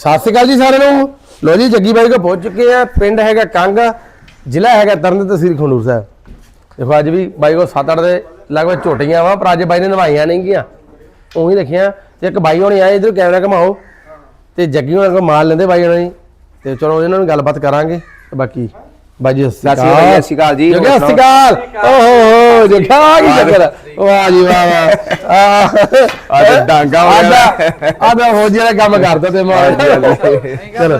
ਸਤਿ ਸ਼੍ਰੀ ਅਕਾਲ ਜੀ ਸਾਰਿਆਂ ਨੂੰ। ਲੋ ਜੀ ਜੱਗੀ ਬਾਈ ਕੋ ਪਹੁੰਚ ਚੁੱਕੇ ਆ। ਪਿੰਡ ਹੈਗਾ ਕੰਗ ਜ਼ਿਲ੍ਹਾ ਹੈਗਾ ਤਰਨ ਤਹਿਸੀਲ ਖੰਡੂਰ ਸਾਹਿਬ। ਦੇਖੋ ਅੱਜ ਵੀ ਬਾਈ ਕੋ 7-8 ਦੇ ਲਗਭਗ ਝੋਟੀਆਂ ਵਾ ਪਰ ਅੱਜ ਬਾਈ ਨੇ ਨਵਾਈਆਂ ਨਹੀਂ ਗੀਆਂ। ਉਹੀ ਰੱਖੀਆਂ ਤੇ ਇੱਕ ਬਾਈ ਹੋਣੀ ਆਏ ਇਧਰ ਕੈਮਰਾ ਘਮਾਓ। ਤੇ ਜੱਗੀ ਹੋਣਾ ਕੋ ਮਾਲ ਲੈਂਦੇ ਬਾਈ ਹੋਣਾ। ਜੀ ਤੇ ਚਲੋ ਇਹਨਾਂ ਨੂੰ ਗੱਲਬਾਤ ਕਰਾਂਗੇ। ਤੇ ਬਾਕੀ ਬਾਈ ਜੀ ਸਤਿ ਸ਼੍ਰੀ ਅਕਾਲ। ਜੀ, ਸਤਿ ਸ਼੍ਰੀ ਅਕਾਲ ਓਹੋ। ਜੱਗਾ ਆ ਕੀ ਚੱਕਰ। ਵਾਹ ਜੀ ਵਾਹ ਵਾਹ। ਆਹ, ਅੱਜ ਡਾਂਗਾ ਹੋ ਗਿਆ। ਆਦਾ ਆਦਾ ਹੋ ਜਿਹੜਾ ਕੰਮ ਕਰਦਾ ਤੇ ਮਾਰ ਚਲੋ।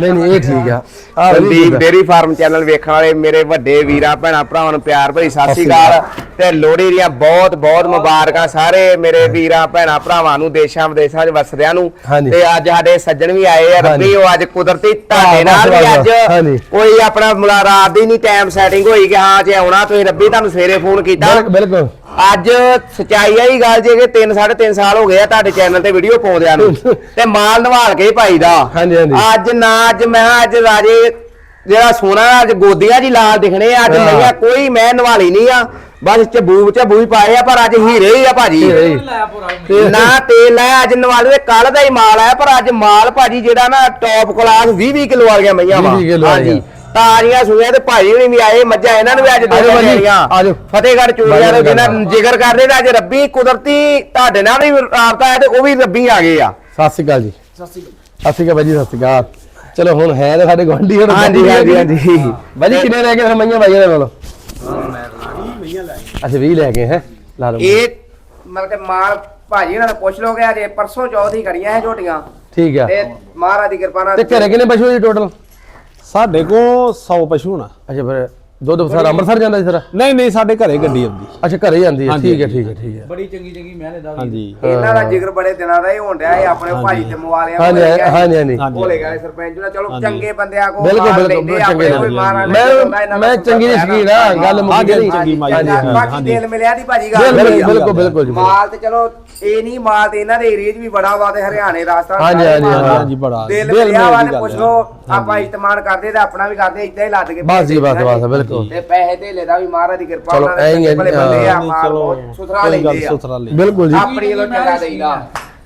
ਨਹੀਂ ਨਹੀਂ ਇਹ ਠੀਕ ਆ। ਆ ਸੰਦੀਪ ਡੇਰੀ ਫਾਰਮ ਚੈਨਲ ਵੇਖਣ ਵਾਲੇ ਮੇਰੇ ਵੱਡੇ ਵੀਰਾਂ ਭੈਣਾਂ ਭਰਾਵਾਂ ਨੂੰ ਪਿਆਰ ਭਰੀ ਸਤਿ ਸ਼੍ਰੀ ਅਕਾਲ। ਤੇ ਲੋਹੜੀ ਦੀਆਂ ਬਹੁਤ ਬਹੁਤ ਮੁਬਾਰਕਾਂ ਸਾਰੇ ਮੇਰੇ ਵੀਰਾਂ ਭੈਣਾਂ ਭਰਾਵਾਂ ਨੂੰ ਦੇਸ਼ਾਂ ਵਿਦੇਸ਼ਾਂ 'ਚ ਵਸਦਿਆਂ ਨੂੰ। ਹਾਂਜੀ। ਤੇ ਅੱਜ ਸਾਡੇ ਸੱਜਣ ਵੀ ਆਏ ਆ। ਰੱਬੀ ਹਾਂਜੀ। ਉਹ ਅੱਜ ਕੁਦਰਤੀ ਤੁਹਾਡੇ ਨਾਲ ਵੀ ਅੱਜ ਹਾਂਜੀ। ਕੋਈ ਆਪਣਾ ਮੁਲਾ- ਰਾਤ ਦੀ ਨਹੀਂ ਟਾਈਮ ਸੈਟਿੰਗ ਹੋਈ ਕਿ ਹਾਂ ਜੇ ਆਉਣਾ ਤੁਸੀਂ ਰੱਬੀ ਤੁਹਾਨੂੰ ਸਵੇਰੇ ਫੋਨ ਕੀਤਾ। ਬਿਲਕੁਲ ਬਿਲਕੁਲ। ਅੱਜ ਸਚਾਈ ਵਾਲੀ ਗੱਲ ਜੇ ਕਿ 3 3.5 ਸਾਲ ਹੋ ਗਏ ਆ ਤੁਹਾਡੇ ਚੈਨਲ ਤੇ ਵੀਡੀਓ ਪਾਉਂਦਿਆਂ ਨੂੰ। ਤੇ ਮਾਲ ਨਵਾਲ ਕੇ ਹੀ ਪਾਈਦਾ ਹਾਂਜੀ, ਹਾਂਜੀ। ਅੱਜ ਨਾ ਅੱਜ ਮੈਂ ਅੱਜ ਰਾਜੇ ਜਿਹੜਾ ਸੋਨਾ ਅੱਜ ਗੋਦੀਆਂ ਜੀ ਲਾਲ ਦਿਖਣੇ ਆ, ਅੱਜ ਹਾਂ। ਮਈਆਂ ਕੋਈ ਮੈਂ ਨਵਾਲੀ ਨਹੀਂ ਆ। ਬਸ ਚਬੂ ਚਬੂ ਹੀ ਪਾਏ ਆ ਪਰ ਅੱਜ ਹੀਰੇ ਹੀ ਆ ਭਾਜੀ। ਹੀਰੇ ਹੀ। ਤੇ ਨਾ ਤੇਲ ਹੈ ਅੱਜ ਨਵਾਲੇ ਦੇ ਕੱਲ ਦਾ ਹੀ ਮਾਲ ਆਇਆ ਪਰ ਅੱਜ ਮਾਲ ਭਾਜੀ ਜਿਹੜਾ ਨਾ ਟੌਪ ਕਲਾਸ 20 20 ਕਿਲੋ ਵਾਲੀਆਂ ਮਈਆਂ ਵਾ। 20 ਕਿੱਲੋ ਵਾਲੀਆਂ। ਤਾਰੀਆਂ ਸੁਣਿਆ ਤੇ ਭਾਜੀ ਹੁਣੀ ਵੀ ਆਏ ਮੱਝਾਂ ਇਹਨਾਂ ਨੂੰ ਵੀ ਅੱਜ ਦੋ ਭਾਜੀ, ਦੇਣੀਆਂ ਆਜੋ। ਫਤਿਹਗੜ੍ਹ ਚੂੜੀਆਂ ਦੇ ਜਿਹਨਾਂ। ਜ਼ਿਕਰ ਕਰਦੇ ਤੇ ਅੱਜ ਰੱਬੀ ਕੁਦਰਤੀ ਤੁਹਾਡੇ ਨਾਲ ਵੀ ਰਾਬਤਾ ਹੈ ਤੇ ਉਹ ਵੀ ਰੱਬੀ ਆ ਗਏ ਆ। ਸਤਿ ਸ਼੍ਰੀ ਅਕਾਲ ਜੀ। ਸਤਿ ਸ਼੍ਰੀ ਅਕਾਲ। ਸਤਿ ਸ਼੍ਰੀ ਅਕਾਲ ਚਲੋ ਹੁਣ ਹੈ ਤਾਂ ਸਾਡੇ ਗਵਾਂਢੀ ਹੁਣ ਹਾਂਜੀ, ਹਾਂਜੀ, ਹਾਂਜੀ। ਬਾਈ ਜੀ ਕਿੰਨੇ ਲੈ ਕੇ ਫਿਰ ਮਈਆਂ ਬਾਈਆਂ ਦੇ ਕੋਲ ਅੱਛਾ 20 ਲੈ ਕੇ ਹੈ? ਲਾ ਲਓ ਇਹ ਮਤਲਬ ਕਿ ਮਾਲ ਭਾਜੀ ਇਹਨਾਂ ਨੂੰ ਪੁੱਛ ਲੋਗੇ ਅੱਜ ਪਰਸੋਂ ਚੌਥ ਹੀ ਕਰੀਆਂ ਇਹ ਝੋਟੀਆਂ। ਠੀਕ ਆ। ਤੇ ਮਹਾਰਾਜ ਦੀ ਕਿਰਪਾ ਨਾਲ ਤੇ ਘਰੇ ਕਿੰਨੇ ਪਸ਼ੂ ਜੀ ਟੋਟਲ ਸਾਡੇ ਕੋਲ 100 ਪਸ਼ੂ ਨਾ। ਅੱਛਾ ਫਿਰ ਦੁੱਧ ਸਾਰਾ ਅੰਮ੍ਰਿਤਸਰ ਜਾਂਦਾ ਸੀ ਸਾਰਾ? ਨਹੀਂ ਨਹੀਂ ਸਾਡੇ ਘਰੇ ਗੱਡੀ ਆਉਂਦੀ ਅੱਛਾ ਘਰੇ ਜਾਂਦੀ ਹੈ। ਠੀਕ ਹੈ ਠੀਕ ਹੈ ਠੀਕ ਹੈ। ਬੜੀ ਚੰਗੀ ਚੰਗੀ ਮਹਿਲ ਦਾ ਹਾਂਜੀ। ਇਹਨਾਂ ਦਾ ਜ਼ਿਕਰ ਬੜੇ ਦਿਨਾਂ ਦਾ ਹੀ ਹੋਣ ਡਿਆ ਇਹ ਆਪਣੇ ਭਾਜੀ ਤੇ ਮਵਾਲਿਆਂ ਹਾਂਜੀ ਹਾਂਜੀ ਹਾਂਜੀ। ਗਏ ਸਰਪੰਚ ਨਾਲ ਚਲੋ। ਚੰਗੇ ਬੰਦਿਆਂ ਕੋ ਬਿਲਕੁਲ, ਬਿਲਕੁਲ, ਚੰਗੇ ਮੈਂ- ਦਾ ਮੈਂ ਚੰਗੀ ਦੀ ਸ਼ਕੀਨ ਆ, ਗੱਲ ਮੁੱਕ ਗਈ। ਚੰਗੀ ਮਾਈ ਹਾਂਜੀ, ਦੀ। ਬਾਕੀ। ਦਿਲ ਮਿਲਿਆ ਦੀ ਭਾਜੀ ਗੱਲ। ਬਿਲਕੁਲ ਬਿਲਕੁਲ ਜੀ ਮਾਲ ਤੇ ਚਲੋ ਇਹ ਨਹੀਂ ਮਾਲ ਤੇ ਇਹਨਾਂ ਦੇ ਏਰੀਆ 'ਚ ਵੀ ਬੜਾ ਵਾ ਤੇ ਹਰਿਆਣੇ ਰਾਜਸਥਾਨ ਹਾਂਜੀ, ਹਾਂਜੀ। ਹਾਂਜੀ, ਬੜਾ। ਦਿਲ ਮਿਲਿਆ ਵਾ ਤੇ ਦੀ ਪੁੱਛ। ਆਪਾਂ ਇਸਤਮਾਨ ਕਰਦੇ ਤੇ ਆਪਣਾ ਵੀ ਕਰਦੇ ਇਦਾਂ ਹੀ ਲੱਦ ਕੇ ਬਸ ਜੀ ਬਸ ਬਸ ਬਿਲਕੁਲ। ਤੇ ਪੈਸੇ ਧੇਲੇ ਦਾ ਵੀ ਮਹਾਰਾਜ ਦੀ ਕਿਰਪਾ ਚਲੋ, ਨਾਲ ਐਂ ਹੀ ਹੈ ਜੀ, ਭਲੇ ਬੰਦੇ ਆ ਨਹੀਂ, ਮਾਲ ਚਲੋ ਬਹੁਤ ਸੁਥਰਾ ਕੋਈ ਗੱਲ ਲੈਂਦੇ ਆ। ਸੁਥਰਾ ਲੈ ਬਿਲਕੁਲ ਜੀ। ਆਪਣੀ ਵੱਲੋਂ ਚੰਗਾ ਦੇਈਦਾ।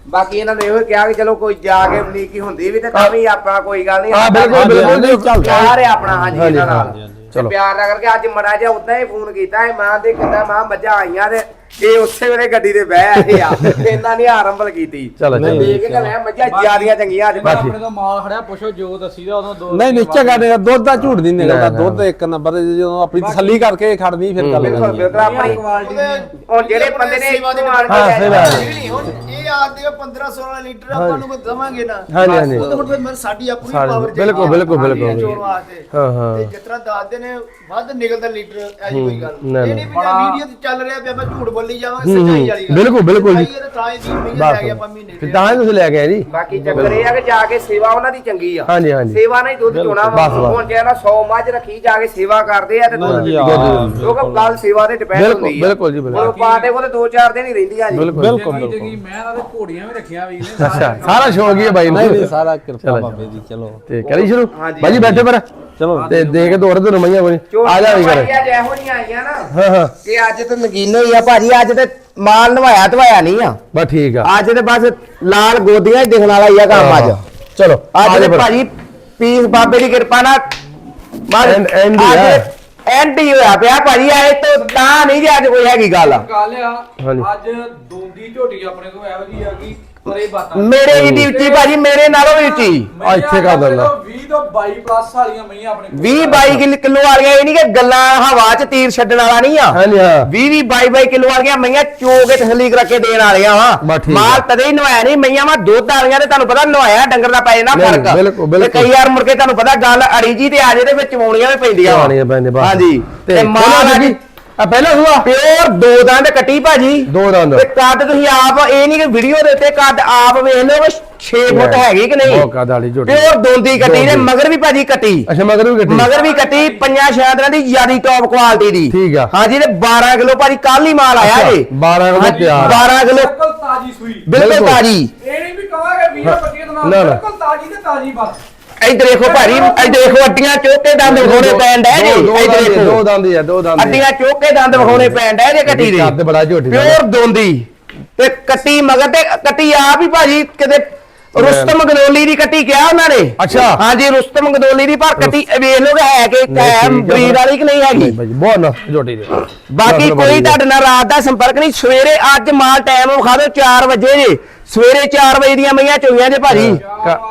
ਬਾਕੀ ਇਹਨਾਂ ਨੇ ਇਹੋ ਕਿਹਾ ਕਿ ਚਲੋ ਕੋਈ ਜਾ ਕੇ ਨੀਕੀ ਹੁੰਦੀ ਵੀ ਤੇ ਤਾਂ ਵੀ ਆਪਣਾ ਕੋਈ ਗੱਲ ਨਹੀਂ ਹਾਂ, ਬਿਲਕੁਲ, ਬਿਲਕੁਲ, ਚੱਲ, ਪਿਆਰ ਹੈ ਆਪਣਾ ਹਾਂਜੀ ਹਾਂਜੀ, ਇਹਨਾਂ ਨਾਲ। ਹਾਂਜੀ, ਹਾਂਜੀ, ਤੇ ਚਲੋ। ਪਿਆਰ ਨਾਲ ਕਰਕੇ ਅੱਜ ਮੜਾ ਜਿਹਾ ਉਦਾਂ ਹੀ ਫੋਨ ਕੀਤਾ ਹੈ ਮਾਂ ਦੇ ਕਿੰਦਾ ਮਾਂ ਮੱਝਾਂ ਆਈਆਂ ਤੇ ਇਹ ਉਸੇ ਵੇਲੇ ਗੱਡੀ ਤੇ ਬਹਿ ਆਏ ਆ ਇਹਨਾਂ ਨੇ ਆਰੰਭਲ ਕੀਤੀ ਚਲੋ ਨਹੀਂ, ਚਲੋ ਦੇਖ ਕੇ ਲੈ ਮੱਝਾਂ ਜਿਆਦੀਆਂ ਚੰਗੀਆਂ ਅੱਜ ਮੈਂ ਆਪਣੇ ਤੋਂ ਮਾਲ ਖੜਿਆ ਪੁੱਛੋ ਜੋ ਦੱਸੀਦਾ ਉਦੋਂ ਦੋ ਨਹੀਂ ਨਹੀਂ ਚੰਗਾ ਨਹੀਂ ਦੁੱਧ ਦਾ ਝੂਠ ਨਹੀਂ ਨਿਕਲਦਾ। ਦੁੱਧ ਇੱਕ ਨੰਬਰ ਜਦੋਂ ਆਪਣੀ ਤਸੱਲੀ ਕਰਕੇ ਖੜਨੀ ਫਿਰ ਗੱਲ ਬਿਲਕੁਲ ਕਰਨੀ ਬਿਲਕੁਲ ਆਪਣੀ ਕੁਆਲਿਟੀ ਹੁਣ ਜਿਹੜੇ ਬੰਦੇ ਨੇ ਇੱਥੋਂ ਆਣ ਹਾਂ, ਕੇ ਹੈ। ਨਹੀਂ ਹੁਣ ਇਹ ਆਦੇ 15 16 ਲੀਟਰ ਆਪਾਂ ਨੂੰ ਦਵਾਂਗੇ ਨਾ ਹਾਂਜੀ, ਹਾਂਜੀ। ਉਹ ਤਾਂ ਹੁਣ ਫਿਰ ਮੈਂ ਸਾਡੀ ਆਪਣੀ ਸਾਡੀ- ਪਾਵਰ ਬਿਲਕੁਲ, ਬਿਲਕੁਲ, ਬਿਲਕੁਲ। ਹਾਂ, ਹਾਂ। ਤੇ ਜਿਸ ਤਰ੍ਹਾਂ ਦੱਸਦੇ ਨੇ ਵੱਧ ਨਿਕਲਦਾ ਲੀਟਰ ਐਜੀ ਕੋਈ ਗੱਲ ਨਾ, ਇਹ ਨਾ। ਨਹੀਂ ਵੀ ਵੀਡੀਓ ਤੇ ਚੱਲ ਰਿਹਾ ਪਿਆ ਮੈਂ ਝੂਠ ਬੋਲੀ ਜਾਵਾਂ ਸੱਚਾਈ ਵਾਲੀ ਗੱਲ। ਬਿਲਕੁਲ, ਬਿਲਕੁਲ ਜੀ। ਸੱਚਾਈ ਹੈ ਤੇ ਹੀ ਦੀ ਮਹੀਨੇ ਲੈ ਗਿਆ ਆਪਾਂ ਮਹੀਨੇ ਫਿਰ ਤਾਂ ਹੀ ਤੁਸੀਂ ਲੈ ਕੇ ਆਏ ਜੀ। ਬਾਕੀ ਚੱਕਰ ਇਹ ਆ ਕਿ ਜਾ ਕੇ ਸੇਵਾ ਉਹਨਾਂ ਦੀ ਚੰਗੀ ਆ। ਹਾਂਜੀ ਹਾਂਜੀ। ਸੇਵਾ ਨਾਲ ਹੀ ਦੁੱਧ ਚੋਣਾ ਵਾ। ਬਸ, ਬਸ। ਹੁਣ ਜਿਹੜਾ 100 ਮੱਝ ਰੱਖੀ ਜਾ ਕੇ ਸੇਵਾ ਕਰਦੇ ਆ ਤੇ ਦੁੱਧ ਦਿੰਦੀ ਆ। ਕਿਉਂਕਿ ਗੱਲ ਸੇਵਾ ਤੇ ਡਿਪੈਂਡ ਬਿਲਕੁਲ, ਹੁੰਦੀ ਆ। ਬਿਲਕੁਲ ਜੀ, ਬਿਲਕੁਲ। ਹੁਣ ਪਾਟੇ ਕੋਲ ਦੋ ਚਾਰ ਦਿਨ ਹੀ ਰਹਿੰਦੀਆਂ ਜੀ। ਬਿਲਕੁਲ ਬਿਲਕੁਲ। ਬਿਲਕੁਲ ਮੈਂ ਨਾਲ ਘੋੜੀਆਂ ਵੀ ਰੱਖੀਆਂ ਵੀ ਨੇ। ਅੱਛਾ ਸਾਰਾ ਸ਼ੌਕ ਹੀ ਹੈ ਬਾਈ ਨਹੀਂ ਨਹੀਂ ਨੂੰ ਸਾਰਾ ਕਿਰਪਾ ਬਾਬੇ ਦੀ ਚਲੋ। ਤੇ ਕਰੀ ਸ਼ੁਰੂ? ਹਾਂਜੀ, ਬਾਈ ਜੀ ਬੈਠੇ ਪਰ। ਚਲੋ ਤੇ ਦੇ ਕੇ ਦੌੜ ਤੇ ਰਮਈਆਂ ਕੋਈ। ਆ ਜਾ ਵੀ ਕਰ ਝੋਟੀਆਂ ਜਿਹੋ ਜਿਹੀਆਂ ਆਈਆਂ ਨਾ। ਹਾਂ ਹਾਂ। ਕਿ ਅੱਜ ਤੇ ਨਗੀਨੋ ਹੀ ਆ ਭਾਜੀ ਅੱਜ ਤੇ ਮਾਲ ਨਵਾਇਆ ਧਵਾਇਆ ਨਹੀਂ ਆ। ਬਸ ਠੀਕ ਆ। ਅੱਜ ਤੇ ਬਸ ਲਾਲ ਗੋਦੀਆਂ ਹੀ ਦਿਖਣ ਵਾਲਾ ਹੀ ਆ ਕੰਮ ਅੱਜ। ਚਲੋ ਆ ਅੱਜ ਜਾ ਤੇ ਫਿਰ। ਭਾਜੀ ਪੀਸ ਬਾਬੇ ਦੀ ਕਿਰਪਾ ਨਾਲ ਬਸ ਹੀ ਆ। ਐਂਡ ਹੀ ਹੋਇਆ ਪਿਆ ਭਾਜੀ ਆਏ ਤੋਂ ਤਾਂ ਨਹੀਂ ਜੀ ਅੱਜ ਕੋਈ ਹੈਗੀ ਗੱਲ। ਗੱਲ ਆ ਹਾਂਜੀ। ਅੱਜ ਦੋਂਦੀ ਝੋਟੀ ਆਪਣੇ ਕੋਲ ਇਹੋ ਜੀ ਆ ਕਿ ਪਰੇ ਬਾਤਾਂ ਮੇਰੇ ਹੀ ਦੀ ਉੱਚੀ ਭਾਜੀ ਮੇਰੇ ਨਾਲੋਂ ਵੀ ਉੱਚੀ। ਆ ਇੱਥੇ ਕਰ ਦਿੰਦਾ। 20 ਤੋਂ 22 ਪਲੱਸ ਵਾਲੀਆਂ ਮਈਆਂ ਆਪਣੇ ਕੋਲ। 20 22 ਕਿਲ- ਵਾਲੀਆਂ ਇਹ ਨਹੀਂ ਕਿ ਗੱਲਾਂ ਹਵਾ 'ਚ ਤੀਰ ਛੱਡਣ ਵਾਲਾ ਨਹੀਂ ਆ। ਹਾਂਜੀ ਹਾਂ। 20 20 22 22 ਕਿਲੋ ਵਾਲੀਆਂ ਮਈਆਂ ਚੋ ਕੇ ਤਸਲੀ ਕਰਕੇ ਦੇਣ ਵਾਲੀਆਂ ਵਾ। ਮਾਲ। ਤਦੇ ਹੀ ਨਵਾਇਆ ਨਹੀਂ ਮਈਆਂ ਵਾ ਦੁੱਧ ਵਾਲੀਆਂ ਤੇ ਤੁਹਾਨੂੰ ਪਤਾ ਨਵਾਇਆ ਡੰਗਰ ਦਾ ਪੈ ਜਾਂਦਾ ਫ਼ਰਕ। ਬਿਲਕੁਲ, ਤੇ ਬਿਲਕੁਲ। ਕਈ ਵਾਰ ਮੁੜ ਕੇ ਤੁਹਾਨੂੰ ਪਤਾ ਗੱਲ ਅੜੀ ਜੀ ਤੇ ਆ ਜੇ ਤੇ ਵਿੱਚ ਚਵਾਉਣੀਆਂ ਵੀ ਪੈਂਦੀਆਂ। ਹਾਂਜੀ। ਤੇ ਮਾਲ ਆ ਪਹਿਲਾਂ ਸੁਆ ਪਿਓਰ ਦੋ ਦੰਦ ਕੱਟੀ ਭਾਜੀ। ਦੋ ਦੰਦ। ਤੇ ਕੱਦ ਤੁਸੀਂ ਆਪ ਇਹ ਨਹੀਂ ਕਿ ਵੀਡੀਓ ਦੇ ਉੱਤੇ ਕੱਦ ਆਪ ਵੇਖ ਲਓ ਕਿ 6 ਫੁੱਟ ਹੈਗੀ ਕਿ ਨਹੀਂ? ਬਹੁਤ ਕੱਦ ਵਾਲੀ ਝੋਟੀ। ਪਿਓਰ ਦੋਂਦੀ ਕੱਟੀ ਦੋਂਦੀ। ਮਗਰ ਵੀ ਭਾਜੀ ਕੱਟੀ। ਅੱਛਾ ਮਗਰ ਵੀ ਗੱਡੀ ਮਗਰ ਵੀ ਕੱਟੀ ਪੰਜਾਂ ਛਿਆਂ ਦਿਨਾਂ ਦੀ ਜਿਆਦੀ ਟੌਪ ਕੁਆਲਿਟੀ ਦੀ। ਠੀਕ ਆ। ਹਾਂਜੀ ਤੇ 12 ਕਿਲੋ ਭਾਜੀ ਕੱਲ ਹੀ ਮਾਲ ਆਇਆ ਜੀ। 12 ਕਿਲੋ ਤਿਆਰ। 12 ਕਿਲੋ ਬਿਲਕੁਲ ਤਾਜੀ ਸੂਈ। ਬਿਲਕੁਲ। ਤਾਜੀ। ਇਹ ਨਹੀਂ ਵੀ ਕਹਾਂਗੇ 20 25 ਦਿਨਾਂ ਨਾ, ਨਾ। ਬਿਲਕੁਲ ਤਾਜੀ ਤੇ ਤਾਜੀ ਬਸ। ਇੱਧਰ ਦੇਖੋ ਭਾਜੀ ਇੱਧਰ ਦੇਖੋ ਅੱਡੀਆਂ ਚੁੱਕ ਦੰਦ ਵਿਖਾਉਣੇ ਪੈਣ ਡੈ ਜੀ। ਇੱਧਰ ਦੰਦ ਆ, ਦੋ ਦੇਖੋ ਦੰਦ ਆ ਦੋ ਦੰਦ। ਅੱਡੀਆਂ ਚੁੱਕ ਦੰਦ ਵਿਖਾਉਣੇ ਪੈਣ ਡੈ ਜੇ ਕੱਟੀ ਦੇ। ਕੱਦ ਬੜਾ ਝੋਟੀ। ਪਿਓਰ ਦੋਂਦੀ ਤੇ ਕੱਟੀ ਮਗਰ ਤੇ ਕੱਟੀ ਆਪ ਹੀ ਭਾਜੀ ਕਿਤੇ ਰੁਸਤਮ ਗਦੋਲੀ ਦੀ ਕੱਟੀ ਕਿਹਾ ਉਹਨਾਂ ਨੇ। ਅੱਛਾ। ਹਾਂਜੀ ਰੁਸਤਮ ਗਦੋਲੀ ਦੀ ਪਰ ਕੱਟੀ ਵੇਖ ਲੋਗੇ ਹੈ ਕਿ ਆ ਬਰੀਡ ਵਾਲੀ ਕਿ ਨਹੀਂ ਹੈਗੀ? ਬਹੁਤ ਨਾ ਝੋਟੀ ਦੇ। ਬਾਕੀ ਕੋਈ। ਤੁਹਾਡੇ ਨਾਲ ਰਾਤ ਦਾ ਸੰਪਰਕ ਨਹੀਂ ਸਵੇਰੇ ਅੱਜ ਮਾਲ ਟਾਈਮ ਵਿਖਾ ਦਿਓ 4 ਵਜੇ ਜੇ। ਸਵੇਰੇ 4 ਵਜੇ ਦੀਆਂ ਮਈਆਂ ਚੋਈਆਂ ਜੇ ਭਾਜੀ।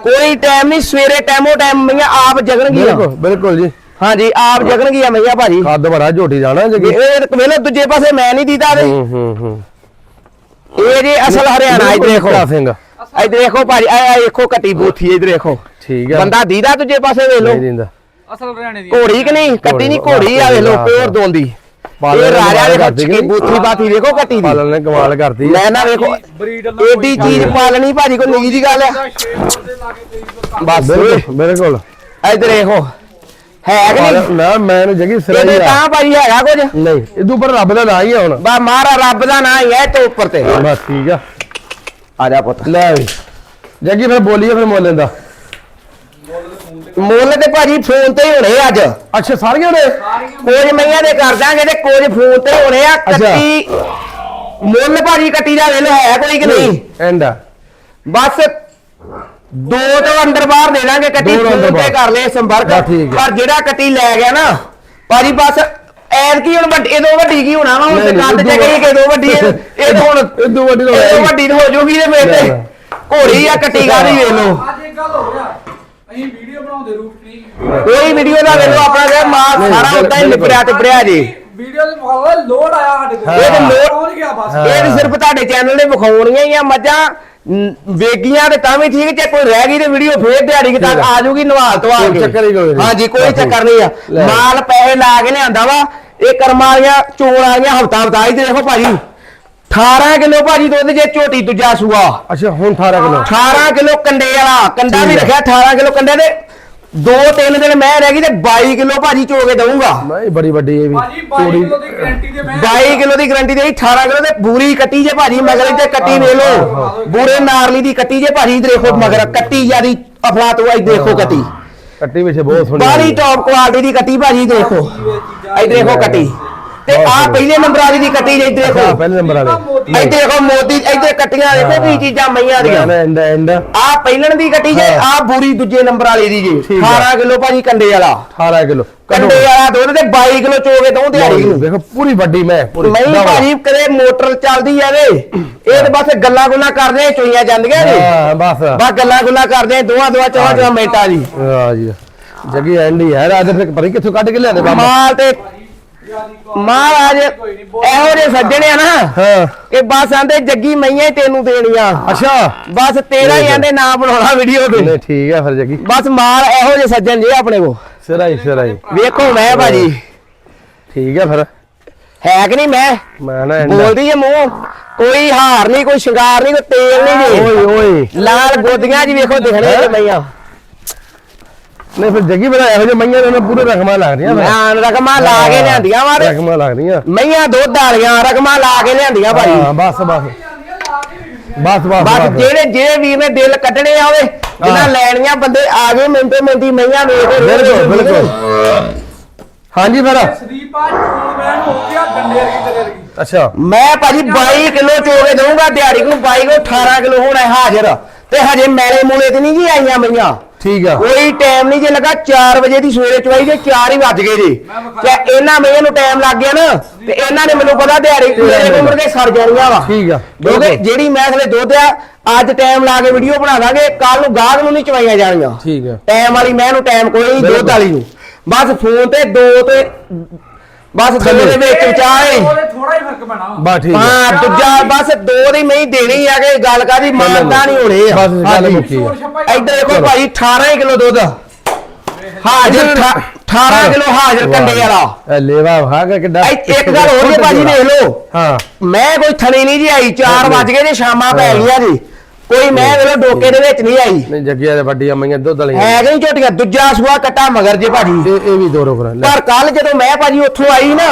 ਕੋਈ ਟਾਈਮ ਨਹੀਂ ਸਵੇਰੇ ਟਾਈਮੋ ਟਾਈਮ ਮਈਆਂ ਆਪ ਜਗਣਗੀਆਂ। ਬਿਲਕੁਲ ਬਿਲਕੁਲ ਜੀ। ਹਾਂਜੀ ਆਪ ਜਗਣਗੀਆਂ ਮਈਆਂ ਭਾਜੀ। ਕੱਦ ਬੜਾ ਝੋਟੀ ਜਾਣਾ ਜਗੀ ਇਹ ਵੇਲੇ ਦੂਜੇ ਪਾਸੇ ਮੈਂ ਨਹੀਂ ਦੀਦਾ ਦੇ ਹੂੰ ਹੂੰ ਹੂੰ। ਇਹ ਜੇ ਅਸਲ ਹਰਿਆਣਾ ਇੱਧਰ ਦੇਖੋ। ਇੱਧਰ ਦੇਖੋ ਭਾਜੀ ਇਹ ਇਹ ਦੇਖੋ ਕੱਟੀ ਬੂਥੀ ਇੱਧਰ ਦੇਖੋ। ਠੀਕ ਹੈ ਬੰਦਾ ਦੀਦਾ ਦੂਜੇ ਪਾਸੇ ਵੇਖ ਨਹੀਂ ਲਓ ਦਿੰਦਾ। ਅਸਲ ਹਰਿਆਣੇ ਦੀ। ਘੋੜੀ ਕਿ ਨਹੀਂ? ਕੱਟੀ ਨਹੀਂ ਘੋੜੀ ਆ ਵੇਖ ਲਓ ਦੋਲਦੀ। ਪਾਲਣ ਇਹ ਰਾਜਾ ਦੇ ਬੱਚੇ ਕੀ ਬੂਥੀ ਬਾਥੀ ਦੇਖੋ ਕੱਟੀ ਦੀ। ਪਾਲਣ ਨੇ ਕਮਾਲ ਕਰਤੀ ਮੈਂ ਨਾ ਵੇਖੋ ਬਰੀਡ ਏਡੀ ਚੀਜ਼ ਪਾਲਣੀ ਭਾਜੀ ਕੋਈ ਨਿੱਜੀ ਜੀ ਗੱਲ ਆ। ਦੇ ਬਸ। ਬਿਲਕੁਲ ਬਿਲਕੁਲ। ਇੱਧਰ ਦੇਖੋ ਹੈ ਕਿ ਨਹੀਂ? ਨਾ ਮੈਂ ਨੂੰ ਜਗੀ ਸਿਰਾ ਇਹਦੇ ਹੀ ਆ। ਤਾਂ ਭਾਜੀ ਹੈਗਾ ਕੁਝ। ਨਹੀਂ ਇਹਦੂ ਪਰ ਰੱਬ ਦਾ ਨਾਂ ਹੀ ਆ ਹੁਣ। ਬਾ ਮਾਰਾ ਰੱਬ ਦਾ ਨਾਂ ਹੀ ਹੈ ਤੇ ਉੱਪਰ ਤੇ। ਬਸ ਠੀਕ ਆ। ਆ ਜਾ ਪੁੱਤ। ਲੈ ਜੱਗੀ ਫਿਰ ਬੋਲੀਏ ਫਿਰ ਮੁੱਲ ਦਾ ਮੁੱਲ ਤੇ ਭਾਜੀ ਫੋਨ ਤੇ ਹੀ ਹੋਣੇ ਅੱਜ। ਅੱਛਾ ਸਾਰੀਆਂ ਨੇ? ਕੁਝ ਮਈਆਂ ਦੇ ਕਰ ਦਾਂਗੇ ਤੇ ਕੁਝ ਫੋਨ ਤੇ ਹੀ ਹੋਣੇ ਆ। ਅੱਛਾ। ਕੱਟੀ ਮੁੱਲ ਭਾਜੀ ਕੱਟੀ ਦਾ ਵੇਲੇ ਹੈ ਕੋਈ ਕਿ ਨਹੀਂ? ਐਂਡ ਬਸ ਦੋ ਤੋਂ ਅੰਦਰ ਬਾਹਰ ਦੇ ਦਾਂਗੇ ਕੱਟੀ ਦੋ ਤੋਂ ਅੰਦਰ ਫੋਨ ਤੇ ਬਾਹਰ। ਕਰ ਲੈ ਸੰਪਰਕ। ਬਸ ਠੀਕ ਹੈ। ਪਰ ਜਿਹੜਾ ਕੱਟੀ ਲੈ ਗਿਆ ਨਾ ਭਾਜੀ ਬਸ ਐਰ ਕੀ ਹੁਣ ਵੱਡੀ ਇਹਦੋਂ ਵੱਡੀ ਕੀ ਹੋਣਾ ਵਾ? ਹੁਣ ਤੇ ਨਹੀਂ, ਕੱਦ ਚ ਕਹੀ ਕਿ ਦੋ ਵੱਡੀ ਇਹ ਇਹ ਤਾਂ ਹੁਣ ਇਦੋਂ ਵੱਡੀ ਤਾਂ ਇਹ ਹੋਈ। ਵੱਡੀ ਤਾਂ ਹੋ ਜੂਗੀ ਤੇ ਮੇਰੇ ਤੇ ਲੈ। ਘੋੜੀ ਆ ਕੱਟੀ ਗਾਦੀ ਵੇਖ ਲਓ? ਅੱਜ ਇੱਕ ਗੱਲ ਹੋ ਰਿਹਾ ਅਸੀਂ ਵੀਡੀਓ ਬਣਾਉਂਦੇ ਰੂਪ ਨਹੀਂ ਕੋਈ ਵੀਡੀਓ ਦਾ ਵੇਖ ਲਓ ਆਪਣਾ ਨਹੀਂ, ਸਾਰਾ ਉਦਾਂ ਹੀ ਲਿਪੜਿਆ ਤੇ ਪੜਿਆ ਜੀ। ਵੀਡੀਓ ਦੇ ਮੁਕਾਬਲੇ ਲੋਡ ਆਇਆ ਸਾਡੇ ਕੋਲ। ਇਹ ਤਾਂ ਲੋਡ- ਪਹੁੰਚ ਗਿਆ ਬਸ। ਇਹ ਵੀ ਸਿਰਫ ਤੁਹਾਡੇ ਚੈਨਲ ਨੇ ਵਿਖਾਉਣੀਆਂ ਹੀ ਆ ਮੱਝਾਂ ਨ- ਵੇਗੀਆਂ ਤੇ ਤਾਂ ਵੀ ਠੀਕ ਜੇ ਕੋਈ ਰਹਿ ਗਈ ਤੇ ਵੀਡੀਓ ਫੇਰ ਦਿਹਾੜੀ ਕਿ ਤੱਕ ਆ। ਜਾਊਗੀ ਨਵਾਲ ਤੋਂ ਆ ਕੋਈ ਕੇ ਚੱਕਰ ਹੀ ਕੋਈ ਨਹੀਂ। ਹਾਂਜੀ ਕੋਈ। ਚੱਕਰ ਨਹੀਂ ਆ। ਲੈ। ਮਾਲ ਪੈਸੇ ਲਾ ਕੇ ਲਿਆਂਦਾ ਵਾ ਇਹ ਕਰਮਾਂ ਵਾਲੀਆਂ ਚੋਣ ਵਾਲੀਆਂ ਹਫਤਾ ਹਫਤਾ ਹੀ ਤੇ ਦੇਖੋ ਭਾਜੀ। 18 ਕਿਲੋ ਭਾਜੀ ਦੁੱਧ ਜੇ ਝੋਟੀ ਦੂਜਾ ਸੂਆ। ਅੱਛਾ ਹੁਣ 18 ਕਿਲੋ। 18 ਕਿਲੋ ਕੰਡੇ ਵਾਲਾ ਕੰਡਾ ਵੀ। ਰੱਖਿਆ 18 ਕਿਲੋ ਕੰਡੇ ਦੇ ਦੋ ਤਿੰਨ ਦਿਨ ਮੈਂ ਰਹਿ ਗਈ ਤੇ 22 ਕਿਲੋ ਭਾਜੀ ਚੋ ਕੇ ਦਊਂਗਾ। ਨਹੀਂ ਬੜੀ ਵੱਡੀ ਇਹ ਵੀ ਭਾਜੀ 22 ਕਿਲੋ ਦੀ ਗਾਰੰਟੀ ਦੇ ਮੈਂ 22 ਕਿਲੋ ਦੀ ਗਰੰਟੀ ਦੇ 18 ਕਿਲੋ ਤੇ ਬੂਰੀ ਕੱਟੀ ਜੇ ਭਾਜੀ ਮਗਰ ਤੇ ਕੱਟੀ ਵੇਖ ਲੋ ਬੂਰੇ ਨਾਰਲੀ ਦੀ ਕੱਟੀ ਜੇ ਭਾਜੀ ਦੇਖੋ ਮਗਰ ਕੱਟੀ ਜਿਆਦੀ ਅਫਲਾ ਤੋਂ ਇਧਰ ਦੇਖੋ ਕੱਟੀ। ਕੱਟੀ ਵਿੱਚ ਬਹੁਤ ਸੋਹਣੀ ਬਾਰੀ। ਟੌਪ ਕੁਆਲਿਟੀ ਦੀ ਕੱਟੀ ਭਾਜੀ ਦੇਖੋ। ਇਧਰ ਦੇਖੋ ਕੱਟੀ। ਤੇ ਆ। ਪਹਿਲੇ ਨੰਬਰ ਵਾਲੀ ਦੀ ਕੱਟੀ ਜੇ ਇਧਰ ਹਾਂ ਦੇਖੋ ਪਹਿਲੇ ਨੰਬਰ ਵਾਲੇ। ਇਧਰ ਦੇਖੋ ਮੋਦੀ। ਇਧਰ ਕੱਟੀਆਂ ਦੇਖੋ ਕੀ ਚੀਜ਼ਾਂ ਮਈਆਂ ਦੀਆਂ। ਐਂਡ ਐਂਡ ਆ ਪਹਿਲਣ ਦੀ ਕੱਟੀ ਜੇ। ਆ ਬੂਰੀ ਦੂਜੇ ਨੰਬਰ ਵਾਲੀ ਦੀ ਜੀ। ਠੀਕ ਆ। 18 ਕਿਲੋ ਭਾਜੀ ਕੰਡੇ ਵਾਲਾ। 18 ਕਿਲੋ। ਕੰਡੇ ਵਾਲਾ ਦੁੱਧ ਤੇ 22 ਕਿਲੋ ਚੋ ਕੇ ਦਊਂ ਦਿਹਾੜੀ ਨੂੰ। ਦੇਖੋ ਪੂਰੀ ਵੱਡੀ ਮੈਂ ਪੂਰੀ। ਨਹੀਂ। ਭਾਜੀ ਕਦੇ ਮੋਟਰ ਚੱਲਦੀ ਆਵੇ ਇਹ ਤੇ ਬਸ ਗੱਲਾਂ ਗੁੱਲਾਂ ਕਰਦੇ ਆ, ਚੋਈਆਂ ਜਾਂਦੀਆਂ ਨੇ ਹਾਂ ਬਸ। ਬਸ ਗੱਲਾਂ ਗੁੱਲਾਂ ਕਰਦੇ ਆ, ਦੋਹਾਂ ਦੋਹਾਂ ਚੌਹਾਂ ਚੌਹਾਂ ਮਿੰਟਾਂ ਦੀ। ਵਾਹ ਜੀ। ਜੱਗੀ ਐਂਡ ਹੀ ਹੈ ਰਾਜ ਫਿਰ ਪਤਾ ਨੀ ਕਿੱਥੋਂ ਕੱਢ ਕੇ ਲਿਆਦੇ ਬਾਬਾ। ਮਾਲ ਤੇ ਮਹਾਰਾਜ ਇਹੋ ਜਿਹੇ ਸੱਜਣੇ ਆ ਨਾ। ਹਾਂ। ਕਿ ਬਸ ਆਂਦੇ ਜੱਗੀ ਮਈਆਂ ਹੀ ਤੈਨੂੰ ਦੇਣੀਆਂ। ਅੱਛਾ। ਬਸ ਤੇਰਾ ਹੀ ਆਂਦੇ ਨਾਂ ਬਣਾਉਣਾ ਵੀਡੀਓ ਤੇ। ਨਹੀਂ ਠੀਕ ਹੈ ਫਿਰ ਜੱਗੀ। ਬਸ ਮਾਲ ਇਹੋ ਜਿਹੇ ਸੱਜਣ ਜੇ ਆਪਣੇ ਕੋ ਸਿਰਾ ਹੀ ਸਿਰਾ ਹੀ ਵੇਖੋ ਮੈਂ ਭਾਜੀ। ਠੀਕ ਹੈ ਫਿਰ। ਹੈ ਕਿ ਨਹੀਂ ਮੈਂ? ਮੈਂ ਨਾ ਬੋਲਦੀ ਏ ਮੂੰਹ। ਕੋਈ ਹਾਰ ਨਹੀਂ ਕੋਈ ਸ਼ਿੰਗਾਰ ਨਹੀਂ ਕੋਈ ਤੇਲ ਨਹੀਂ ਜੀ। ਓਏ ਓਏ। ਲਾਲ ਗੋਦੀਆਂ ਜੀ ਵੇਖੋ ਦਿਖਣੇ? ਤੇ ਮਈਆਂ ਨਹੀਂ ਫਿਰ ਜੱਗੀ ਬਣਾ ਇਹੋ ਜਿਹੇ ਮਈਆਂ ਨੇ ਪੂਰੇ ਰਕਮਾਂ ਲੱਗਦੀਆਂ ਫਿਰ ਮੈਂ ਰਕਮਾਂ ਲਾ ਕੇ ਲਿਆਂਦੀਆਂ ਵਾ ਤੇ ਰਕਮਾਂ ਲੱਗਦੀਆਂ ਮਈਆਂ ਦੁੱਧ ਵਾਲੀਆਂ ਰਕਮਾਂ ਲਾ ਕੇ ਲਿਆਂਦੀਆਂ ਭਾਈ। ਹਾਂ ਬਸ ਬਸ। ਬਸ ਬਸ ਬਸ ਜਿਹੜੇ ਜਿਹੜੇ ਵੀਰ ਨੇ ਦਿਲ ਕੱਢਣੇ ਆ ਓਏ ਜਿਨ੍ਹਾਂ ਹਾਂ। ਲੈਣੀਆਂ ਬੰਦੇ ਆ ਗਏ ਮਿੰਟੋ ਮਿੰਟੀ ਮਈਆਂ ਵੇਖ ਬਿਲਕੁਲ ਬਿਲਕੁਲ। ਹਾਂਜੀ ਫਿਰ ਸਦੀਪ ਆ ਚੋਣ ਹੋ ਗਿਆ ਡੰਡੇ ਵਰਗੀ ਤੇਰੇ ਵਰਗੀ ਅੱਛਾ। ਮੈਂ ਭਾਜੀ 22 ਕਿਲੋ ਚੋਗੇ ਦਊਂਗਾ ਦਿਹਾੜੀ ਨੂੰ 22 ਕੋ 18 ਕਿਲੋ ਹੋਣਾ ਹਾਜ਼ਰ। ਤੇ ਹਜੇ ਮੈਲੇ ਮੂਲੇ ਤੇ ਨਹੀਂ ਜੀ ਆਈਆਂ ਮਈਆਂ। ਠੀਕ ਆ। ਕੋਈ ਟਾਈਮ ਨਹੀਂ ਜੇ ਲੱਗਾ 4 ਵਜੇ ਦੀ ਸਵੇਰੇ ਚਵਾਈ ਜੇ 4 ਹੀ ਵੱਜ ਗਏ ਜੀ। ਤੇ ਇਹਨਾਂ ਮਈਆਂ ਨੂੰ ਟਾਈਮ ਲੱਗ ਗਿਆ ਨਾ ਤੇ ਇਹਨਾਂ ਨੇ ਮੈਨੂੰ ਪਤਾ ਦਿਹਾੜੀ ਮੇਰੇ ਉਮਰ ਦੇ ਸਰ ਜਾਣੀਆਂ ਵਾ। ਠੀਕ ਆ। ਕਿਉਂਕਿ ਜਿਹੜੀ ਮੈਂ ਥਲੇ ਦੁੱਧ ਆ ਅੱਜ ਟਾਈਮ ਲਾ ਕੇ ਵੀਡੀਓ ਬਣਾ ਦਾਂਗੇ ਕੱਲ ਨੂੰ ਗਾਹਕ ਨੂੰ ਨਹੀਂ ਚਵਾਈਆਂ ਜਾਣੀਆਂ। ਠੀਕ ਆ। ਟਾਈਮ ਵਾਲੀ ਮੈਂ ਨੂੰ ਟਾਈਮ ਕੋਈ ਨਹੀਂ ਦੁੱਧ। ਵਾਲੀ ਨੂੰ। ਬਸ ਫੋਨ ਤੇ ਦੋ ਤੇ ਬਸ ਦੋ ਥੱਲੇ। ਦੇ ਵਿੱਚ ਵਿਚਾਏ ਉਹਦੇ ਥੋੜਾ ਹੀ ਫ਼ਰਕ ਪੈਣਾ। ਬਸ ਠੀਕ ਆ। ਹਾਂ ਦੂਜਾ ਬਸ ਦੋ ਦੀ ਮੈਂ ਹੀ ਦੇਣੀ ਆ ਕਿ ਗੱਲ ਕਾਦੀ ਮਾਨਤਾ ਨਹੀਂ ਹੋਣੀ ਆ। ਬਸ ਗੱਲ। ਮੁੱਕੀ ਆ। ਹੀ ਇੱਧਰ ਦੇਖੋ ਭਾਈ 18 ਕਿਲੋ ਦੁੱਧ। ਹਾਜ਼ਰ ਠਾ- 18 ਕਿਲੋ ਹਾਜ਼ਰ ਕੰਡੇ ਵਾਲਾ। ਇਹ ਲੇਵਾ ਖਾ ਕੇ ਕਿੱਡਾ ਇੱਕ ਗੱਲ ਹੋਰ ਜੇ ਭਾਜੀ ਵੇਖ ਲਓ। ਹਾਂ। ਮੈਂ ਕੋਈ ਥਣੀ ਨਹੀਂ ਜੀ ਆਈ 4 ਵਜ ਗਏ ਜੇ ਸ਼ਾਮਾਂ ਪੈ ਗਈਆਂ ਜੀ। ਕੋਈ ਮੈਂ ਵੇਲੋ ਡੋਕੇ ਦੇ ਵਿੱਚ ਨਹੀਂ ਆਈ। ਨਹੀਂ ਜੱਗੀਆਂ ਦੇ ਵੱਡੀਆਂ ਮਈਆਂ ਦੁੱਧ ਵਾਲੀਆਂ। ਹੈ ਗਈ ਝੋਟੀਆਂ? ਦੂਜਾ ਸੂਆ ਕੱਟਾ ਮਗਰ ਜੇ ਭਾਜੀ। ਇਹ ਇਹ ਵੀ ਦੋ ਰੋਕ ਲੈ। ਪਰ ਕੱਲ ਜਦੋਂ ਮੈਂ ਭਾਜੀ ਉੱਥੋਂ ਆਈ ਨਾ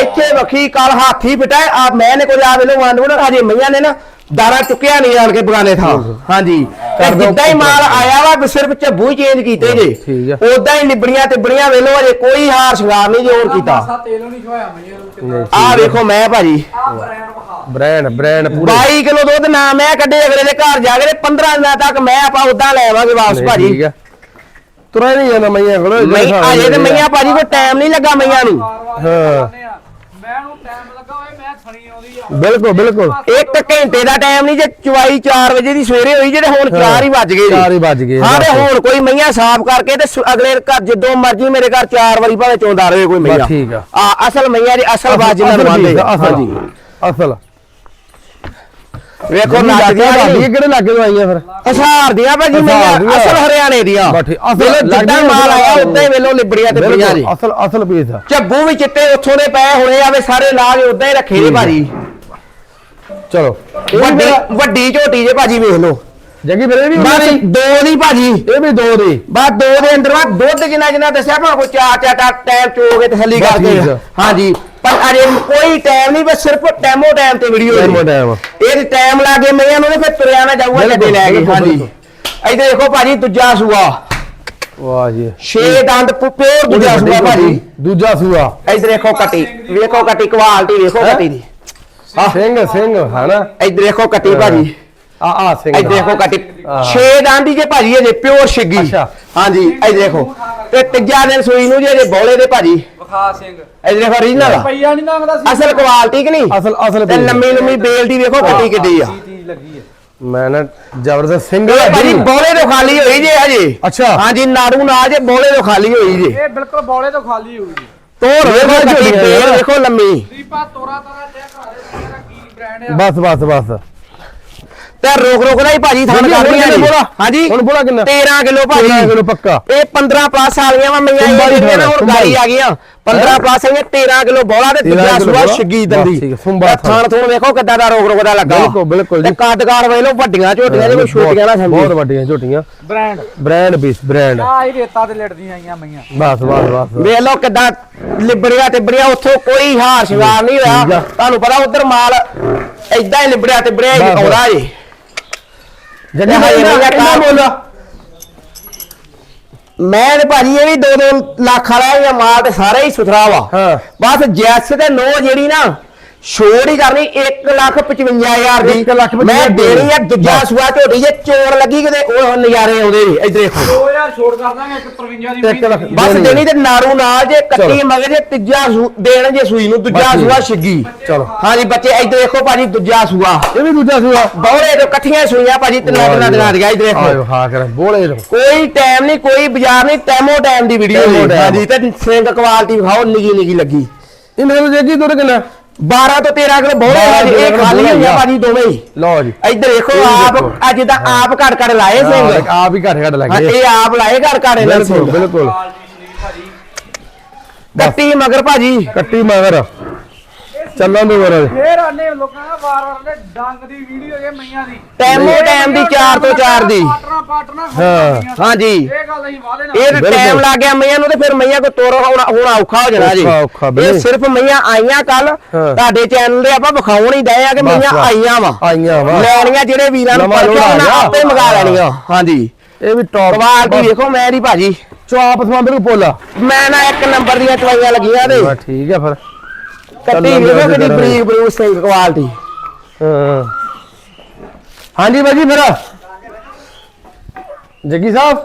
ਇੱਥੇ ਵਖੀ ਕੱਲ ਹਾਥੀ ਪਿਟਾ ਆ ਮੈਂ ਨੇ ਕੋਈ ਆ ਵੇਲੋ ਵੰਡ ਵੰਡ ਹਜੇ ਮਈਆਂ ਨੇ ਨਾ ਦਾਣਾ ਚੁੱਕਿਆ ਨਹੀਂ ਆਣ ਕੇ ਬਗਾਨੇ ਥਾਂ। ਹਾਂਜੀ। ਤੇ ਜਿੱਦਾਂ ਹੀ ਮਾਲ ਆਇਆ ਵਾ ਸਿਰਫ ਝੱਬੂ ਚੇਂਜ ਕੀਤੇ ਜੇ। ਆ। ਉਦਾਂ ਹੀ ਲਿਬੜੀਆਂ ਤੇ ਬੜੀਆਂ ਵੇਲੋ ਅਜੇ ਕੋਈ ਹਾਰ ਸ਼ਿੰਗਾਰ ਨਹੀਂ ਜੋਰ ਕੀਤਾ। ਮਾਸਾ ਤੇਲ ਨਹੀਂ ਖਵਾਇਆ ਮਈਆਂ ਨੂੰ ਕਿੰਨਾ ਆਹ ਵੇਖੋ ਮੈਂ ਭਾਜੀ। ਆ ਬ੍ਰਾਂਡ ਵਿਖਾ। ਬ੍ਰਾਂਡ ਬ੍ਰਾਂਡ ਪੂਰੇ। 22 ਕਿਲੋ ਦੁੱਧ ਨਾ ਮੈਂ ਕੱਢੇ ਅਗਲੇ ਦੇ ਘਰ ਜਾ ਕੇ ਤੇ 15 ਦਿਨਾਂ ਤੱਕ ਮੈਂ ਆਪਾਂ ਉਦਾਂ ਲੈ ਆਵਾਂਗੇ ਵਾਪਸ ਠੀਕ ਭਾਜੀ। ਆ। ਤੁਰਾ ਨਹੀਂ ਜਾਂਦਾ ਮਈਆਂ ਕੋਲ ਮੈਂ ਅਜੇ ਤੇ ਮਈਆਂ ਭਾਜੀ ਕੋਈ ਟਾਈਮ ਨਹੀਂ ਲੱਗਾ ਮਈਆਂ ਨੂੰ। ਹਾਂ। ਆਉਂਦੀ ਆ। ਬਿਲਕੁਲ ਬਿਲਕੁਲ। ਇੱਕ ਘੰਟੇ ਦਾ ਟਾਈਮ ਨਹੀਂ ਜੇ ਚਵਾਈ 4 ਵਜੇ ਦੀ ਸਵੇਰੇ ਹੋਈ ਜੇ ਤੇ ਹੁਣ 4 ਹੀ ਵੱਜ ਗਏ ਜੀ। ਚਾਰ ਹੀ ਵੱਜ ਗਏ, ਹਾਂ ਤੇ। ਹੁਣ ਕੋਈ ਮਈਆਂ ਸਾਫ਼ ਕਰਕੇ ਤੇ ਅਗਲੇ ਘਰ ਜਦੋਂ ਮਰਜ਼ੀ ਮੇਰੇ ਘਰ 4 ਵਾਰੀ ਭਾਵੇਂ ਚੋਂਦਾ ਰਹੇ ਕੋਈ ਮਈਆਂ। ਠੀਕ ਆ। ਅਸਲ ਮਈਆਂ ਦੀ ਅਸਲ ਬਾਜ ਜਿਹਨਾਂ ਨੂੰ ਮੰਨਦੇ ਅਸਲ। ਅਸਲ। ਵੇਖੋ ਨੱਚਦੀਆਂ ਲੱਗੀ ਜੀ ਕਿਹੜੇ ਲੱਗੇ ਤੋਂ ਆਈਆਂ ਫਿਰ? ਹਸਾਰ ਦੀਆਂ ਭਾਜੀ ਦੀਆਂ। ਅਸਲ ਹਰਿਆਣੇ ਦੀਆਂ। ਅਸਲ ਜਿੱਦਾਂ ਮਾਲ ਆਇਆ। ਉਦਾਂ ਹੀ ਵੇਲੋ ਲਿਬੜੀਆਂ ਤੇ ਬੜੀਆਂ ਜੀ। ਅਸਲ ਅਸਲ ਪੀਸ ਆ। ਝੱਬੂ ਵੀ ਚਿੱਟੇ ਉੱਥੋਂ ਦੇ ਪਏ ਹੁਣੇ ਆਵੇ ਸਾਰੇ ਲਾ ਕੇ ਉਦਾਂ ਹੀ ਰੱਖੇ ਨੇ ਭਾਜੀ। ਚਲੋ। ਵੱਡੀ ਵੱਡੀ ਝੋਟੀ ਜੇ ਭਾਜੀ ਵੇਖ ਲਓ। ਜੱਗੀ ਵੀਰੇ ਵੀ ਬਸ ਦੀ ਦੋ ਭਾਜੀ। ਇਹ ਵੀ ਦੋ ਦੀ। ਬਸ ਦੋ ਦੇ ਅੰਦਰ ਵਾ ਦੁੱਧ ਜਿੰਨਾ ਜਿੰਨਾ ਦੱਸਿਆ ਭਾਵੇਂ ਕੋਈ ਚਾਰ ਚਾਰ ਟਾਈਮ ਚੋਗੇ ਤਸੱਲੀ ਕਰਕੇ। ਹਾਂਜੀ। ਪਰ ਅਜੇ ਕੋਈ ਟਾਈਮ ਨਹੀਂ ਬਸ ਸਿਰਫ ਟਾਈਮੋ ਟਾਈਮ ਤੇ ਵੀਡੀਓ ਟਾਈਮੋ ਟਾਈਮ। ਇਹ ਤੇ ਟਾਈਮ ਲਾ ਕੇ ਮੈਂ ਉਹਨੇ ਫਿਰ ਤੁਰਿਆ ਨਾ ਜਾਊਗਾ ਗੱਡੇ ਲੈ ਕੇ। ਹਾਂਜੀ। ਇੱਧਰ ਦੇਖੋ ਭਾਜੀ ਦੂਜਾ ਸੂਆ। ਵਾਹ ਜੀ। ਛੇ ਦੰਦ ਪਿਓਰ ਦੂਜਾ ਸੂਆ ਭਾਜੀ। ਦੂਜਾ ਸੂਆ। ਇੱਧਰ ਦੇਖੋ ਕੱਟੀ ਵੇਖੋ ਕੱਟੀ ਕੁਆਲਿਟੀ ਵੇਖੋ? ਕੱਟੀ ਦੀ। ਸਿੰਘ ਸਿੰਘ ਹਨਾ ਇੱਧਰ ਦੇਖੋ ਕੱਟੀ ਭਾਜੀ। ਆ ਆ ਸਿੰਘ ਇੱਧਰ ਦੇਖੋ ਕੱਟੀ ਹਾਂ। ਛੇ ਦੰਦ ਦੀ ਜੇ ਭਾਜੀ ਇਹ ਪਿਓਰ ਛਿੱਗੀ ਅੱਛਾ। ਹਾਂਜੀ ਇੱਧਰ ਦੇਖੋ ਤੇ ਤੀਜਾ ਦਿਨ ਸੂਈ ਨੂੰ ਜੇ ਬੋਲੇ ਦੇ ਭਾਜੀ ਵਿਖਾ ਸਿੰਘ ਇੱਧਰ ਦੇਖੋ ਰੀਜਨਲ ਪਈਆ ਨਹੀਂ ਲੰਘਦਾ ਸੀ ਅਸਲ ਕੁਆਲਿਟੀ ਕਿ ਨਹੀਂ ਅਸਲ ਅਸਲ ਤੇ ਪੀਸ। ਲੰਮੀ ਲੰਮੀ ਬੇਲ ਦੀ ਵੇਖੋ ਕੱਟੀ ਕਿੱਡੀ ਆ ਕੀ ਚੀਜ਼ ਲੱਗੀ ਹੈ ਮੈਂ ਨਾ ਜ਼ਬਰਦਸਤ ਸਿੰਘ ਇਹ ਭਾਜੀ। ਬੋਲੇ ਤੋਂ ਖਾਲੀ ਹੋਈ ਜੇ ਹਜੇ ਅੱਛਾ। ਹਾਂਜੀ ਨਾੜੂ ਨਾਲ ਜੇ ਬੋਲੇ ਤੋਂ ਖਾਲੀ ਹੋਈ ਜੇ ਇਹ ਬਿਲਕੁਲ ਬੌਲੇ ਤੋਂ ਖਾਲੀ ਹੋਊਗੀ ਤੋਰ ਵੇਖੋ ਆ। ਵੇਖੋ ਲੰਮੀ ਦੀਪਾ ਤੋਰਾ ਤੋਰਾ ਚੈੱਕ ਕਰਾ ਦੇ ਤੇਰਾ ਕੀ ਬ੍ਰਾਂਡ ਆ ਬਸ ਬਸ ਬਸ ਤੇ ਰੋਕ ਰੋਕ ਦਾ ਹੀ ਭਾਜੀ ਥਾਣ ਹੁਣ ਕਰਦੀਆਂ ਕਿੰਨਾ ਜੀ। ਬੋਲਾ? ਹਾਂਜੀ। ਹੁਣ ਬੋਲਾ ਕਿੰਨਾ? 13 ਕਿਲੋ 13 ਭਾਜੀ ਕਿਲੋ ਪੱਕਾ। ਇਹ 15 ਪਲੱਸ ਆ ਗਈਆਂ ਵਾ ਮਈਆਂ ਜਿਹੜੀਆਂ ਨਾ ਹੁਣ ਹੀ। ਆ ਗਈਆਂ। 15 ਪਲੱਸ ਆਈਆਂ 13 ਕਿਲੋ ਬੋਲਾ ਤੇ 13 ਦੂਜਾ ਸੂਆ ਬਸ ਦੰਦੀ ਥਾਣ। ਥਾਣ ਵੇਖੋ ਕਿੱਦਾਂ ਦਾ ਰੋਕ ਰੋਕ ਦਾ ਲੱਗਾ। ਬਿਲਕੁਲ, ਬਿਲਕੁਲ ਜੀ। ਤੇ ਕੱਦਕਾਰ ਵੇਖ ਲਓ ਵੱਡੀਆਂ ਝੋਟੀਆਂ ਜੇ ਕੋਈ ਛੋਟੀਆਂ ਨਾ ਬਹੁਤ ਸਮਝੀ ਵੱਡੀਆਂ ਝੋਟੀਆਂ। ਬ੍ਰਾਂਡ। Brand piece brand. ਆ ਇਹ ਰੇਤਾ ਤੇ ਲੜਦੀਆਂ ਆਈਆਂ ਮਈਆਂ ਬਸ ਬਸ ਬਸ ਵੇਖ ਲਓ ਕਿੱਦਾਂ ਲਿਬੜਿਆ ਤੇ ਬੜਿਆ ਉੱਥੋਂ ਕੋਈ ਹਾਰ ਸ਼ਿੰਗਾਰ ਨਹੀਂ ਆ। ਹੋਇਆ ਤੁਹਾਨੂੰ ਪਤਾ ਉਧਰ ਮਾਲ ਐਦਾਂ ਹੀ ਲਿਬੜਿਆ ਤੇ ਬੜਿਆ ਹੀ ਬਸ, ਬਸ। ਆਉਂਦਾ ਏ। ਭਾਈ ਕਿੰਨਾ ਮੈਂ ਤੇ ਭਾਜੀ ਇਹ ਵੀ 2-2 ਲੱਖ ਵਾਲਾ ਆ, ਮਾਲ ਤੇ ਸਾਰਾ ਹੀ ਸੁਥਰਾ ਵਾ ਹਾਂ। ਬਸ ਜੈਸ ਤੇ ਨੋ ਜਿਹੜੀ ਨਾ ਛੋੜ ਹੀ ਕਰਨੀ 1 ਲੱਖ 55000 ਦੀ ਇੱਕ ਲੱਖ ਮੈਂ ਪਚਵੰਜਾ ਦੇਣੀ ਆ ਦੂਜਾ। ਸੂਆ ਝੋਟੀ ਜੇ ਚੋਣ ਲੱਗੀ ਕਿਤੇ ਉਹ ਨਜ਼ਾਰੇ ਆਉਂਦੇ ਨੇ ਇੱਧਰ ਦੇਖੋ 2000 ਛੋੜ ਕਰ ਦਾਂਗੇ ਇੱਕ 53 ਦੀ ਇੱਕ ਲੱਖ। ਦੀ। ਬਸ ਦੇਣੀ ਦੇਣੀ ਤੇ ਨਾਰੂ ਨਾਲ ਜੇ ਕੱਟੀ। ਮਗਰ ਜੇ ਤੀਜਾ ਸੂ ਦੇਣ ਜੇ ਸੂਈ ਨੂੰ ਦੂਜਾ। ਸੂਆ ਛਿੱਗੀ ਚਲੋ। ਹਾਂਜੀ ਬੱਚੇ ਇੱਧਰ ਦੇਖੋ ਭਾਜੀ ਦੂਜਾ ਸੂਆ ਇਹ ਵੀ ਦੂਜਾ ਸੂਆ ਬੌਲੇ ਤੋਂ ਇਕੱਠੀਆਂ ਸੂਈਆਂ ਭਾਜੀ ਤਿੰਨਾਂ ਤਿੰਨਾਂ ਦਿਨਾਂ ਦੀਆਂ ਇੱਧਰ ਆਇਓ ਦੇਖੋ ਹਾਂ ਕਰ ਬੋਲੇ ਤੋਂ ਕੋਈ ਟਾਈਮ ਨਹੀਂ ਕੋਈ ਬਾਜ਼ਾਰ ਨਹੀਂ ਟੈਮੋ ਟਾਈਮ ਦੀ ਵੀਡੀਓ। ਹਾਂਜੀ ਤੇ ਸਿੰਘ ਕੁਆਲਿਟੀ ਵਿਖਾਓ ਨਿੱਗੀ ਨਿੱਗੀ ਲੱਗੀ ਇਹ ਮੇਰੇ ਜੱਗੀ ਦੁੱਧ ਕਿੰਨਾ 12 ਤੋਂ 13 ਕਿਲੋ ਬਹੁਤ ਬਾਰਾਂ ਹੈ ਜੀ, ਤੋਂ ਇਹ ਖਾਲੀ ਹੋਈਆਂ। ਭਾਜੀ ਦੋਵੇਂ ਹੀ। ਲਓ ਜੀ। ਇੱਧਰ ਦੇਖੋ ਆਪ। ਅੱਜ ਦਾ ਆਪ ਘੜ ਘੜ ਲਾਏ ਸਿੰਘ। ਆਪ ਹੀ ਘੱਟ ਹਾਂ, ਲੱਗੇ ਇਹ ਆਪ ਲਾਏ ਘੜ ਘੜ ਇਹਨਾਂ ਬਿਲਕੁਲ ਸਿੰਘ। ਬਿਲਕੁਲ। ਕੱਟੀ ਮਗਰ ਭਾਜੀ। ਕੱਟੀ ਮਗਰ। ਚੱਲਾਂ ਦੇ ਵਰ ਫੇਰ ਆਨੇ ਲੋਕਾਂ ਦਾ ਵਾਰ ਵਾਰ ਨੇ ਡੰਗ ਦੀ ਵੀਡੀਓ ਇਹ ਮਈਆਂ ਦੀ। ਟੈਮੋ ਟਾਈਮ ਦੀ 4 ਤੋਂ 4 ਦੀ। ਪਾਟਣਾ ਪਾਟਣਾ ਹਾਂ। ਹਾਂਜੀ। ਇਹ ਗੱਲ ਅਸੀਂ ਵਾਦੇ ਨਾਲ ਇਹ ਬਿਲਕੁਲ। ਟਾਈਮ ਲੱਗ ਗਿਆ ਮਈਆਂ ਨੂੰ ਤੇ ਫਿਰ ਮਈਆਂ ਕੋ ਤੋਰ ਹੋਣਾ ਹੋਣਾ ਔਖਾ ਹੋ ਜਾਣਾ ਜੀ। ਬਿਲਕੁਲ। ਇਹ ਸਿਰਫ ਮਈਆਂ ਆਈਆਂ ਕੱਲ। ਹਾਂ। ਤੁਹਾਡੇ ਚੈਨਲ ਤੇ ਆਪਾਂ ਵਿਖਾਉਣ ਹੀ ਦਏ ਆ ਕਿ ਮਈਆਂ। ਆਈਆਂ ਵਾ। ਆਈਆਂ ਵਾ। ਲੈਣੀਆਂ ਜਿਹੜੇ ਵੀਰਾਂ ਨੂੰ ਪਰਚਾ ਆ। ਆਪੇ ਮੰਗਾ ਲੈਣੀਆਂ। ਹਾਂਜੀ। ਇਹ ਵੀ ਟੌਪ ਕੁਆਲਿਟੀ ਵੇਖੋ ਮੈਂ ਦੀ ਭਾਜੀ। ਚਾਪ ਸਮਾਂ ਨੂੰ ਪੋਲਾ ਮੈਂ ਨਾ ਇੱਕ ਨੰਬਰ ਦੀਆਂ ਚਵਾਈਆਂ ਲੱਗੀਆਂ ਬਸ ਠੀਕ ਹੈ ਫਿਰ। ਕੱਟੀ ਵੇਖੋ ਕਿੰਨੀ ਬਰੀਕ ਬਰੀਕ ਸਿੰਘ ਕੁਆਲਿਟੀ ਹਾਂ। ਹਾਂਜੀ ਬਾਜੀ ਫਿਰ। ਜੱਗੀ ਸਾਹਿਬ?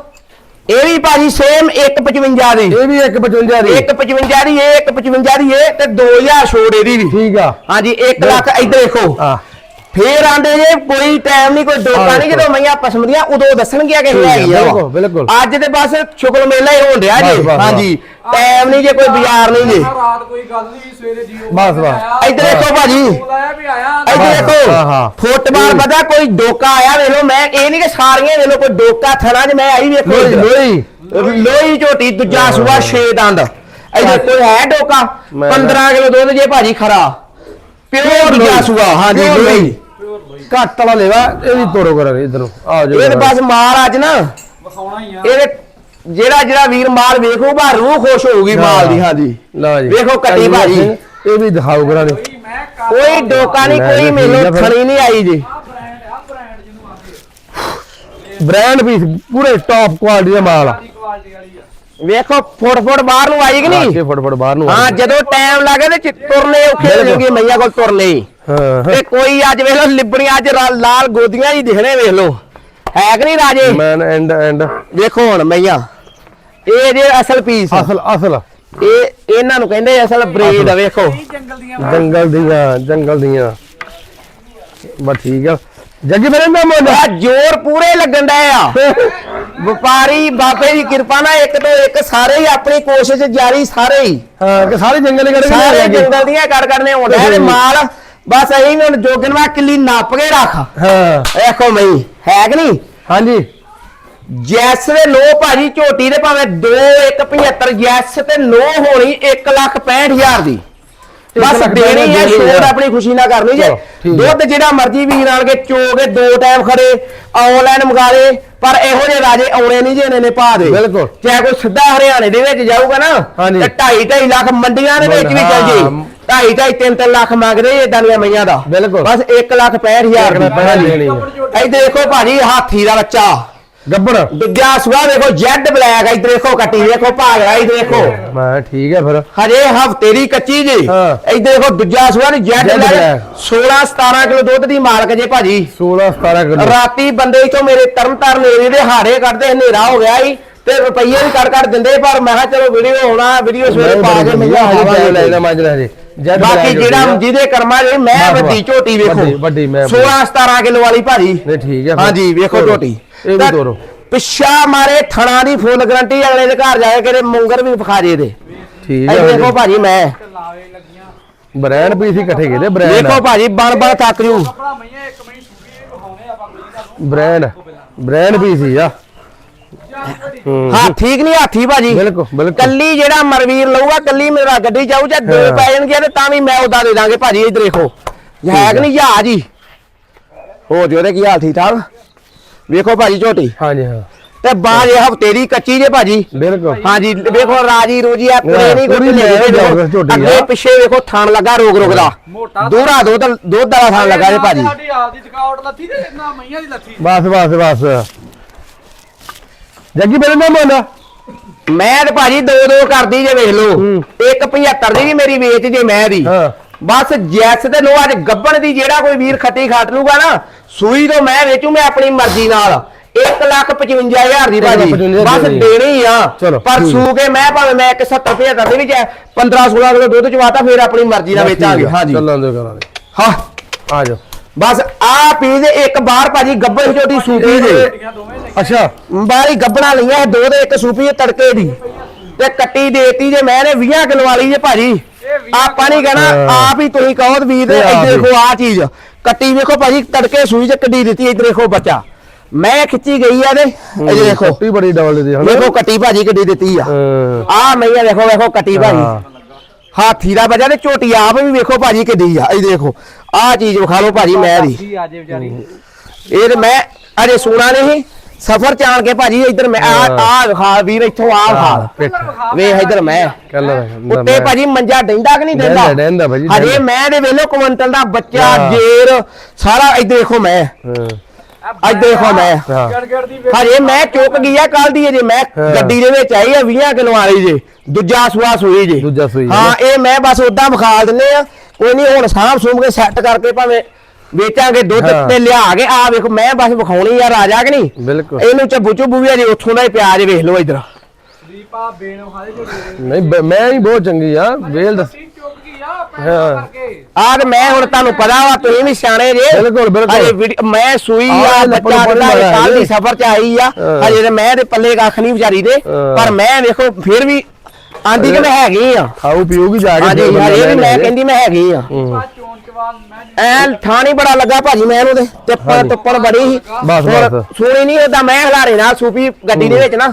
ਇਹ ਵੀ ਭਾਜੀ ਸੇਮ 155 ਦੀ। ਇਹ ਵੀ 155 ਦੀ। 155 ਦੀ ਇਹ 155 ਦੀ ਇਹ ਤੇ 2000 ਛੋੜ ਇਹਦੀ ਵੀ। ਠੀਕ ਆ। ਹਾਂਜੀ 1 ਲੱਖ ਇੱਧਰ ਦੇਖੋ। ਆ। ਫੇਰ ਆਂਦੇ ਜੇ ਕੋਈ ਟਾਈਮ ਨਹੀਂ ਕੋਈ ਡੋਕਾ ਨਹੀਂ ਜਦੋਂ ਮਈਆਂ ਪਸਮਦੀਆਂ ਉਦੋਂ ਦੱਸਣਗੀਆਂ ਕਿ ਠੀਕ ਹੈ, ਹੈਗੀ ਆ। ਬਿਲਕੁਲ। ਅੱਜ ਤੇ ਬਸ ਸ਼ੁਕਰ ਮੇਲਾ ਹੀ ਹੋਣ ਜੀ। ਬਸ, ਹਾਂਜੀ। ਟਾਈਮ ਨਹੀਂ ਜੇ ਕੋਈ ਬਾਜ਼ਾਰ ਨਹੀਂ ਜੀ। ਰਾਤ ਕੋਈ ਗੱਲ ਨਹੀਂ ਸਵੇਰੇ ਜੀਓ ਬਸ, ਬਸ। ਇੱਧਰ ਦੇਖੋ ਭਾਜੀ। ਆਇਆ ਵੀ ਆਇਆ। ਇੱਧਰ ਦੇਖੋ। ਫੁੱਟਬਾਲ ਪਤਾ ਕੋਈ ਡੋਕਾ ਆਇਆ ਵੇਖ ਲਓ ਮੈਂ ਇਹ ਨਹੀਂ ਕਿ ਸਾਰੀਆਂ ਵੇਖ ਲਓ ਕੋਈ ਡੋਕਾ ਥਣਾ 'ਚ ਮੈਂ ਆਈ ਵੇਖੋ ਲੋਈ। ਲੋਈ ਝੋਟੀ ਦੂਜਾ ਸੂਆ 6 ਦੰਦ। ਇੱਧਰ ਕੋਈ ਹੈ ਡੋਕਾ? ਮੈਂ- 15 ਕਿਲੋ ਦੁੱਧ ਜੇ ਭਾਜੀ ਖਰਾ। ਪਿਓਰ ਦੂਜਾ ਸੂਆ ਹਾਂਜੀ ਲੋਈ ਘੱਟ ਵਾਲਾ ਲੈਵਾ ਇਹ ਵੀ ਤੋਰੋ ਕਰਾਂਗੇ ਇਧਰ। ਆ ਜਾਓ ਇਹ ਤੇ ਬਸ ਮਾਲ ਅੱਜ ਨਾ। ਵਿਖਾਉਣਾ ਹੀ ਆ। ਇਹਦੇ ਜਿਹੜਾ ਜਿਹੜਾ ਵੀਰ ਮਾਲ ਵੇਖੂਗਾ ਰੂਹ ਖੁਸ਼ ਹੋਊਗੀ ਮਾਲ ਦੀ ਹਾਂਜੀ ਲਓ ਜੀ। ਵੇਖੋ ਕੱਟੀ ਭਾਜੀ। ਇਹ ਵੀ ਦਿਖਾਓ ਕਰ ਕੋਈ ਡੋਕਾ ਨਹੀਂ ਕੋਈ ਮੈਨੂੰ। ਖਣੀ ਨਹੀਂ ਆਈ ਜੀ। ਬ੍ਰਾਂਡ ਪੀਸ ਪੂਰੇ ਟੌਪ ਕੁਆਲਿਟੀ ਦਾ ਮਾਲ ਆ। ਦੀ ਕੁਆਲਿਟੀ ਵਾਲੀ ਆ। ਵੇਖੋ ਫੁੱਟ ਫੁੱਟ ਬਾਹਰ ਨੂੰ ਆਈ ਕਿ ਨਹੀਂ? ਕੇ ਫਟਫਟ ਬਾਹਰ ਨੂੰ ਆ ਹਾਂ ਜਦੋਂ ਟਾਈਮ ਲੱਗੇ ਤੇ ਤੁਰਨੇ ਔਖੇ ਹੋ ਜਾਣਗੇ ਮਈਆਂ ਕੋਲ ਤੁਰਨੇ ਹੀ। ਹਾਂ ਤੇ ਕੋਈ ਅੱਜ ਵੇਖ ਲੋ ਲਿਬੜੀਆਂ ਅੱਜ ਲਾਲ ਗੋਦੀਆਂ ਹੀ ਦਿਖਣੇ ਵੇਖ ਲੋ ਹੈ ਕਿ ਨਹੀਂ ਰਾਜੇ? ਮੈਨ ਐਂਡ ਐਂਡ ਵੇਖੋ ਹੁਣ ਮਈਆਂ। ਇਹ ਜੇ ਅਸਲ ਪੀਸ ਅਸਲ ਅਸਲ। ਇਹ ਇਹਨਾਂ ਨੂੰ ਕਹਿੰਦੇ ਅਸਲ ਬਰੀਡ ਆ ਵੇਖੋ। ਜੰਗਲ ਦੀਆਂ ਜੰਗਲ ਦੀਆਂ। ਬਸ ਠੀਕ ਆ। ਜੱਗੀ ਫਿਰ ਨਾ ਮੋਨ ਆ ਜ਼ੋਰ ਪੂਰੇ ਲੱਗਣ ਦਾ ਆ। ਵਪਾਰੀ ਬਾਬੇ ਦੀ ਕਿਰਪਾ ਨਾਲ ਇੱਕ ਤੋਂ ਇੱਕ ਸਾਰੇ ਹੀ ਆਪਣੀ ਕੋਸ਼ਿਸ਼ ਜਾਰੀ ਸਾਰੇ ਹੀ। ਹਾਂ ਕਿ ਸਾਰੇ ਜੰਗਲ ਕੱਢ ਕੇ ਸਾਰੇ ਜੰਗਲ ਦੀਆਂ ਕਰਨੇ ਹੁੰਦਾ ਹੈ ਤੇ ਮਾਲ ਬਸ ਵੀ ਹੁਣ ਜੋਗਨਵਾ ਕਿੱਲੀ ਨੱਪ ਕੇ ਰੱਖ ਹਾਂ ਵੇਖੋ ਮਈ ਹੈ ਕਿ ਨਹੀਂ ਹਾਂਜੀ ਜੈਸ ਦੇ ਲੋ ਭਾਜੀ ਝੋਟੀ ਦੇ ਭਾਵੇਂ 2 1 75 ਜੈਸ ਤੇ ਲੋ ਹੋਣੀ 1 ਲੱਖ 65000 ਦੀ ਬਸ ਦੇਣੀ ਹੈ ਸ਼ੋਰ। ਆਪਣੀ ਖੁਸ਼ੀ ਨਾਲ ਕਰਨੀ ਜੇ। ਦੁੱਧ ਜਿਹੜਾ ਮਰਜ਼ੀ ਵੀਰ ਆਣ ਕੇ ਚੋਗੇ ਦੋ ਟਾਈਮ ਖੜੇ ਆਨਲਾਈਨ ਮੰਗਾ ਲੇ ਪਰ ਇਹੋ ਜਿਹੇ ਰਾਜੇ ਆਉਣੇ ਨਹੀਂ ਜੇ ਇਹਨੇ ਨੇ ਪਾ ਦੇ ਬਿਲਕੁਲ। ਚਾਹੇ ਕੋਈ ਸਿੱਧਾ ਹਰਿਆਣੇ ਦੇ ਵਿੱਚ ਜਾਊਗਾ ਨਾ। ਤੇ 2.5 2.5 ਲੱਖ ਮੰਡੀਆਂ ਦੇ ਵਿੱਚ ਵੀ। ਚੱਲ ਜੇ 2.5 2.5 3 3 ਲੱਖ ਮੰਗਦੇ ਇਦਾਂ ਦੀਆਂ ਮਈਆਂ ਦਾ। ਬਿਲਕੁਲ। ਬਸ 1 ਲੱਖ 65000 ਇੱਕ ਲੱਖ ਦੀ ਪੈਂਹਠ ਦੇਣੀ ਹੈ। ਇੱਧਰ ਦੇਖੋ ਭਾਜੀ ਹਾਥੀ ਦਾ ਬੱਚਾ। ਗੱਬੜ। ਦੂਜਾ ਸੁਆ ਦੇਖੋ ਜੈਡ ਬਲੈਕ ਇੱਧਰ ਦੇਖੋ ਕੱਟੀ ਦੇਖੋ ਭਾਗੜਾ ਇੱਧਰ ਦੇਖੋ। ਮੈਂ ਠੀਕ ਹੈ ਫਿਰ। ਹਜੇ ਹਫ਼ਤੇ ਦੀ ਕੱਚੀ ਜੀ। ਹਾਂ। ਇੱਧਰ ਦੇਖੋ ਦੂਜਾ ਸੁਆ ਨੀ ਜੈਡ Jet ਬਲੈਕ। black। 16 17 ਕਿਲੋ ਦੁੱਧ ਦੀ ਮਾਲਕ ਜੇ ਭਾਜੀ। 16 17 ਕਿਲੋ। ਰਾਤੀ ਬੰਦੇ ਇਥੋਂ ਮੇਰੇ ਤਰਨ ਤਾਰਨ ਏਰੀਏ ਦੇ ਹਾਰੇ ਕੱਢਦੇ ਹਨੇਰਾ ਹੋ ਗਿਆ ਸੀ ਤੇ ਰੁਪਈਏ ਵੀ ਕੱਢ ਕੱਢ ਦਿੰਦੇ ਪਰ ਮੈਂ ਕਿਹਾ ਚਲੋ ਵੀਡੀਓ ਹੋਣਾ ਵੀਡੀਓ ਸਵੇਰੇ ਪਾ ਕੇ ਮੈਂ ਲੈ ਲੈਣਾ ਮਾਜਰਾ ਜੀ ਬਾਕੀ ਜਿਹੜਾ। ਜਿਹਦੇ ਕਰਮਾਂ ਜਿਹੜੀ ਮੈਂ ਵੱਡੀ। ਝੋਟੀ ਵੇਖੋ। ਵੱਡੀ- ਮੈਂ 16 17 ਕਿਲੋ ਵਾਲੀ ਭਾਜੀ ਨਹੀਂ ਠੀਕ ਹੈ। ਹਾਂਜੀ ਵੇਖੋ। ਝੋਟੀ। ਇਹ ਵੀ ਤੋਰੋ। ਪਿੱਛਾ ਮਾਰੇ ਥਣਾ ਦੀ ਫੁੱਲ ਗਰੰਟੀ ਅਗਲੇ ਦੇ ਘਰ ਜਾ ਕੇ ਕਿਤੇ ਮੁੰਗਰ ਵੀ ਵਿਖਾ ਦੇ ਦੇ ਠੀਕ ਹੈ ਦੇਖੋ ਭਾਜੀ ਮੈਂ। ਬ੍ਰਾਂਡ ਪੀਸ ਹੀ ਇਕੱਠੇ ਕੀਤੇ ਬ੍ਰਾਂਡ। ਦੇਖੋ ਭਾਜੀ ਬਣ ਬਣ ਤੱਕ ਜੂ। ਬ੍ਰਾਂਡ। ਬ੍ਰਾਂਡ ਪੀਸ ਹੀ ਆ। ਹੂੰ ਠੀਕ ਨਹੀਂ ਹਾਥੀ ਭਾਜੀ। ਬਿਲਕੁਲ ਬਿਲਕੁਲ। ਕੱਲੀ ਜਿਹੜਾ ਮਰਵੀਰ ਲਊਗਾ ਕੱਲੀ ਮੇਰਾ ਗੱਡੀ ਜਾਊ ਜਾਂ ਦੋ। ਪੈ ਜਾਣਗੇ ਤੇ ਤਾਂ ਵੀ ਮੈਂ ਉਦਾਂ ਦੇ ਦਾਂਗੇ ਭਾਜੀ ਇੱਧਰ ਦੇਖੋ। ਹੈ ਕਿ ਨਹੀਂ ਜਹਾਜ਼ ਹੀ? ਹੋ ਜੋ ਉਹਦੇ ਕੀ ਹਾਲ ਠੀਕ ਠਾਕ? ਵੇਖੋ ਭਾਜੀ ਝੋਟੀ। ਹਾਂਜੀ ਹਾਂ। ਤੇ ਬਾਜ ਇਹ ਹਫ਼ਤੇ ਦੀ ਕੱਚੀ ਜੇ ਭਾਜੀ। ਬਿਲਕੁਲ। ਹਾਂਜੀ ਵੇਖੋ ਰਾਜੀ ਰੋਜੀ ਆ ਪੂਰੇ ਨਹੀਂ ਕੋਈ ਲੈ ਅੱਗੇ। ਪਿੱਛੇ ਵੇਖੋ ਥਣ ਲੱਗਾ ਰੋਗ ਰੋਗ ਦਾ। ਦੂਰਾ ਦੁੱਧ ਦੁੱਧ ਵਾਲਾ ਥਣ ਲੱਗਾ ਜੇ ਭਾਜੀ। ਸਾਡੀ ਆਪ ਦੀ ਚਕਾਵਟ ਲੱਥੀ ਤੇ ਨਾ ਮਈਆਂ ਦੀ ਲੱਥੀ। ਬਸ ਬਸ ਬਸ। ਜੱਗੀ ਮੇਰੇ ਨਾਮ ਆਉਂਦਾ ਮੈਂ ਤੇ ਭਾਜੀ ਦੋ ਦੋ ਕਰਦੀ ਜੇ ਵੇਖ ਲਓ। ਹੂੰ। ਇੱਕ 75 ਦੀ ਵੀ ਮੇਰੀ ਵੇਚ ਜੇ ਮੈਂ ਦੀ। ਬਸ ਜੈਸ ਤੇ ਲੋ ਅੱਜ ਗੱਬਣ ਦੀ ਜਿਹੜਾ ਕੋਈ ਵੀਰ ਖੱਟੀ ਖਾਟ ਲੂਗਾ ਨਾ ਸੂਈ ਤੋਂ ਮੈਂ ਵੇਚੂ ਮੈਂ ਆਪਣੀ ਮਰਜ਼ੀ ਨਾਲ। 1 ਲੱਖ 55000 ਦੀ ਭਾਜੀ। 55,000 ਬਸ ਦੇਣੀ ਆ। ਪਰ। ਸੂ ਕੇ ਮੈਂ ਭਾਵੇਂ ਮੈਂ ਇੱਕ 70 75 ਦੇ ਵਿੱਚ 15 16 ਕਿਲੋ ਦੁੱਧ ਚਵਾਤਾ ਫਿਰ ਆਪਣੀ ਮਰਜ਼ੀ ਨਾਲ ਵੇਚਾਂਗੇ। ਹਾਂਜੀ। ਚੱਲਾਂ ਦੇ ਕਰਾਂਗੇ। ਹਾਂ। ਆ ਜਾਓ। ਬਸ ਆ ਪੀਸ ਇੱਕ ਬਾਹਰ ਭਾਜੀ ਗੱਬਣ ਛੋਟੀ ਸੂਪੀ ਦੇ। ਅੱਛਾ। ਬਾਹਰੀ ਗੱਬਣਾ ਲਈਆਂ ਇਹ ਦੋ ਦੇ ਇੱਕ ਸੂਪੀ ਇਹ ਤੜਕੇ ਦੀ। ਤੇ ਕੱਟੀ ਦੇਤੀ ਜੇ ਮੈਂ ਨੇ 20 ਕਿਲੋ ਵਾਲੀ ਜੇ ਭਾਜੀ। ਆਪਾਂ ਨਹੀਂ ਕਹਿਣਾ। ਆਪ ਹੀ ਤੁਸੀਂ ਕਹੋ ਵੀਰ ਹੀ। ਦੇਖੋ ਆ ਚੀਜ਼। ਕੱਟੀ ਵੇਖੋ ਭਾਜੀ ਤੜਕੇ ਸੂਈ ਚ ਕੱਢੀ ਦਿੱਤੀ ਇੱਧਰ ਦੇਖੋ ਬੱਚਾ। ਮੈਂ ਖਿੱਚੀ ਗਈ ਆ ਤੇ ਇਹ ਦੇਖੋ। ਕੱਟੀ ਬੜੀ ਡਬਲ ਦੀ ਹਨਾ। ਵੇਖੋ ਕੱਟੀ ਭਾਜੀ ਕੱਢੀ ਦਿੱਤੀ ਆ। ਆ ਮਈਆ ਦੇਖੋ ਵੇਖੋ ਕੱਟੀ ਭਾਜੀ। ਹਾਥੀ ਦਾ ਬੱਚਾ ਤੇ ਝੋਟੀ ਆਪ ਵੀ ਵੇਖੋ ਭਾਜੀ ਕਿੱਡੀ ਆ। ਇਹ ਦੇਖੋ। ਆ ਚੀਜ਼ ਵਿਖਾ ਲਓ ਭਾਜੀ ਮੈਂ ਦੀ। ਕੀ ਆਜੇ ਵਿਚਾਰੀ। ਇਹ ਤੇ ਮੈਂ ਅਜੇ ਸੁਣਾ ਨਹੀਂ ਸਫਰ ਚ ਆਣ ਕੇ ਭਾਜੀ ਇੱਧਰ ਮੈਂ ਆ ਆ ਵਿਖਾ ਵੀਰ ਇੱਥੋਂ ਆ ਵਿਖਾ। ਪਿੱਠ ਵੇਖ ਇੱਧਰ ਮੈਂ। ਕਲਰ ਉੱਤੇ ਭਾਜੀ ਮੰਜਾ ਡੈਂਦਾ ਕਿ ਨਹੀਂ ਡੈਂਦਾ? ਡਹਿੰਦਾ ਭਾਜੀ, ਹਜੇ। ਮੈਂ ਦੇ ਵੇਲੋ ਕੁਇੰਟਲ ਦਾ ਬੱਚਾ। ਜੇਰ ਸਾਰਾ ਇੱਧਰ ਦੇਖੋ ਮੈਂ। ਅੱਜ ਦੇਖੋ ਮੈਂ। ਹਜੇ ਮੈਂ ਚੁੱਕ ਗਿਆ ਕੱਲ ਦੀ ਜੇ ਮੈਂ। ਗੱਡੀ ਦੇ ਵਿੱਚ ਆਈ ਆ 20 ਕਿਲੋ ਵਾਲੀ ਜੇ। ਦੂਜਾ ਸੂਆ ਸੂਈ ਜੇ। ਦੂਜਾ ਸੂਈ। ਹਾਂ ਇਹ ਮੈਂ ਬਸ ਉਦਾਂ ਵਿਖਾ ਦਿੰਨੇ ਆ। ਕੋਈ ਨਹੀਂ ਹੁਣ ਸਾਂਭ ਸੂਮ ਕੇ ਸੈੱਟ ਕਰਕੇ ਭਾਵੇਂ ਵੇਚਾਂਗੇ ਦੁੱਧ ਹਾਂ। ਤੇ ਲਿਆ ਕੇ ਆ ਵੇਖੋ ਮੈਂ ਬਸ ਵਿਖਾਉਣੀ ਆ ਰਾਜਾ ਕਿ ਨਹੀਂ ਬਿਲਕੁਲ ਇਹਨੂੰ ਚੱਬੂ ਚੁੱਬੂ ਵੀ ਅਜੇ ਉੱਥੋਂ ਦਾ ਹੀ ਪਿਆਜ ਵੇਖ ਲਓ ਇਧਰ ਦੀਪਾ ਬੇਣ ਖਾਦੇ ਝੋਟੀ ਨਹੀਂ ਬ- ਮੈਂ ਹੀ ਬਹੁਤ ਚੰਗੀ ਆ ਵੇਲ ਦੱਸ ਸੀ ਚੁੱਕ ਗਈ ਆ ਪੈਰ ਹਾਂ। ਕਰਕੇ ਆ ਤੇ ਮੈਂ ਹੁਣ ਤੁਹਾਨੂੰ ਪਤਾ ਵਾ ਤੁਸੀਂ ਵੀ ਸਿਆਣੇ ਜੇ ਬਿਲਕੁਲ, ਬਿਲਕੁਲ। ਹਜੇ ਵੀਡੀ- ਮੈਂ ਸੂਈ ਆਹ ਆ ਲੱਪੜ ਬੱਚਾ ਕੱਲ ਦੀ ਹਜੇ। ਸਫਰ ਚ ਆਈ ਆ ਹਾਂ। ਹਜੇ ਤੇ ਮੈਂ ਤੇ ਪੱਲੇ ਕੱਖ ਨਹੀਂ ਵਿਚਾਰੀ ਦੇ ਹਾਂ। ਪਰ ਮੈਂ ਵੇਖੋ ਫਿਰ ਵੀ ਆਂਦੀ ਕਿ ਮੈਂ ਹੈਗੀ ਆ। ਖਾਊ ਪੀਊਗੀ ਜਾ ਕੇ ਹਾਂਜੀ ਬੰਦਾ ਹਜੇ ਵੀ ਮੈਂ ਦੇ। ਕਹਿੰਦੀ ਮੈਂ ਹੈਗੀ ਆ। ਹੂੰ। ਆ ਚੋਣ ਚਵਾਨ ਮੈਂ ਐ ਠਾਣੀ ਬੜਾ ਲੱਗਾ ਭਾਜੀ ਮੈਂ ਇਹਨੂੰ ਤੇ ਟਿੱਪਣ ਟੁੱਪਣ ਬੜੀ ਸੀ। ਬਸ, ਬਸ। ਸੁਣੀ ਨਹੀਂ ਓਦਾਂ ਮੈਂ ਹਲਾਰੇ ਨਾਲ ਸੂਪੀ ਗੱਡੀ ਦੇ ਵਿੱਚ ਨਾ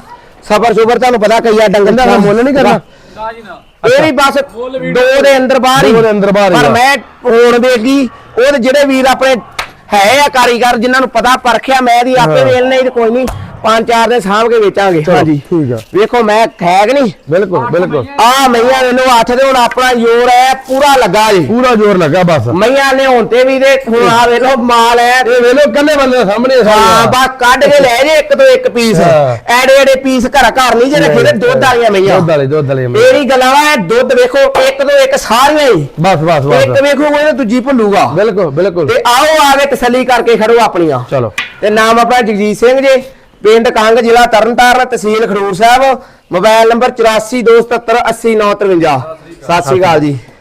ਸਫਰ ਸੁਪਰ ਤੁਹਾਨੂੰ ਪਤਾ ਕਈ ਆ ਡੰਗਰ ਮੈਂ ਮੁੱਲ ਨਹੀਂ ਕਰਨਾ। ਨਾ ਜੀ ਨਾ। ਇਹ ਵੀ ਬਸ ਦੋ ਦੇ ਅੰਦਰ ਬਾਹਰ ਹੀ। ਦੋ ਦੇ ਅੰਦਰ ਬਾਹਰ ਹੀ ਪਰ। ਮੈਂ ਹੁਣ ਵੇਖੀ ਉਹ ਜਿਹੜੇ ਵੀਰ ਆਪਣੇ ਹੈ ਆ ਕਾਰੀਗਰ ਜਿਨ੍ਹਾਂ ਨੂੰ ਪਤਾ ਪਰਖਿਆ ਮੈਂ ਦੀ ਆਪੇ ਵੇਲ ਨਹੀਂ ਤੇ ਕੋਈ ਨਹੀਂ ਪੰਜ ਚਾਰ ਦੇ ਸਾਂਭ ਕੇ ਵੇਚਾਂਗੇ। ਹਾਂਜੀ। ਠੀਕ ਆ। ਵੇਖੋ ਮੈਂ ਹੈ ਕਿ ਨਹੀਂ। ਬਿਲਕੁਲ ਬਿਲਕੁਲ। ਆ ਮਈਆਂ ਨੇ ਨੂੰ ਅੱਠ ਦੇ ਹੁਣ ਆਪਣਾ ਜ਼ੋਰ ਹੈ ਪੂਰਾ ਲੱਗਾ ਜੀ। ਪੂਰਾ ਜ਼ੋਰ ਲੱਗਾ ਬਸ। ਮਈਆਂ ਨੇ ਹੁਣ ਤੇ ਵੀ ਦੇ ਹੁਣ ਆ ਵੇਖ ਲਓ ਮਾਲ ਹੈ। ਇਹ ਵੇਲੋ ਕੱਲੇ ਬੰਦੇ ਦੇ ਸਾਹਮਣੇ ਹਾਂ। ਬਸ ਕੱਢ ਕੇ ਲੈ ਜੇ ਇੱਕ ਤੋਂ ਇੱਕ ਪੀਸ। ਹਾਂ। ਐਡੇ ਐਡੇ ਪੀਸ ਘਰ ਘਰ ਨਹੀਂ ਜੇ ਰੱਖੇ ਤੇ ਦੁੱਧ ਵਾਲੀਆਂ ਮਈਆਂ। ਦੁੱਧ ਵਾਲੇ ਦੁੱਧ ਵਾਲੇ ਮੇਰੀ ਗੱਲਾਂ ਵਾ ਦੁੱਧ ਵੇਖੋ ਇੱਕ ਤੋਂ ਇੱਕ ਸਾਰੀਆਂ ਹੀ। ਬਸ ਬਸ ਇੱਕ ਬਸ ਵੇਖੋ ਉਹ ਦੂਜੀ ਭੁੱਲੂਗਾ। ਬਿਲਕੁਲ ਬਿਲਕੁਲ। ਤੇ ਆਓ ਆ ਕੇ ਤਸੱਲੀ ਕਰਕੇ ਖੜੋ ਆਪਣੀਆਂ। ਚਲੋ। ਤੇ ਨਾਮ ਆਪਣਾ ਜਗਜੀਤ ਸਿੰਘ ਜੀ ਪਿੰਡ ਕੰਗ ਜ਼ਿਲ੍ਹਾ ਤਰਨਤਾਰਨ ਤਹਿਸੀਲ ਖਡੂਰ ਸਾਹਿਬ ਮੋਬਾਈਲ ਨੰਬਰ 8427780953 ਸਤਿ ਸ਼੍ਰੀ ਅਕਾਲ ਜੀ।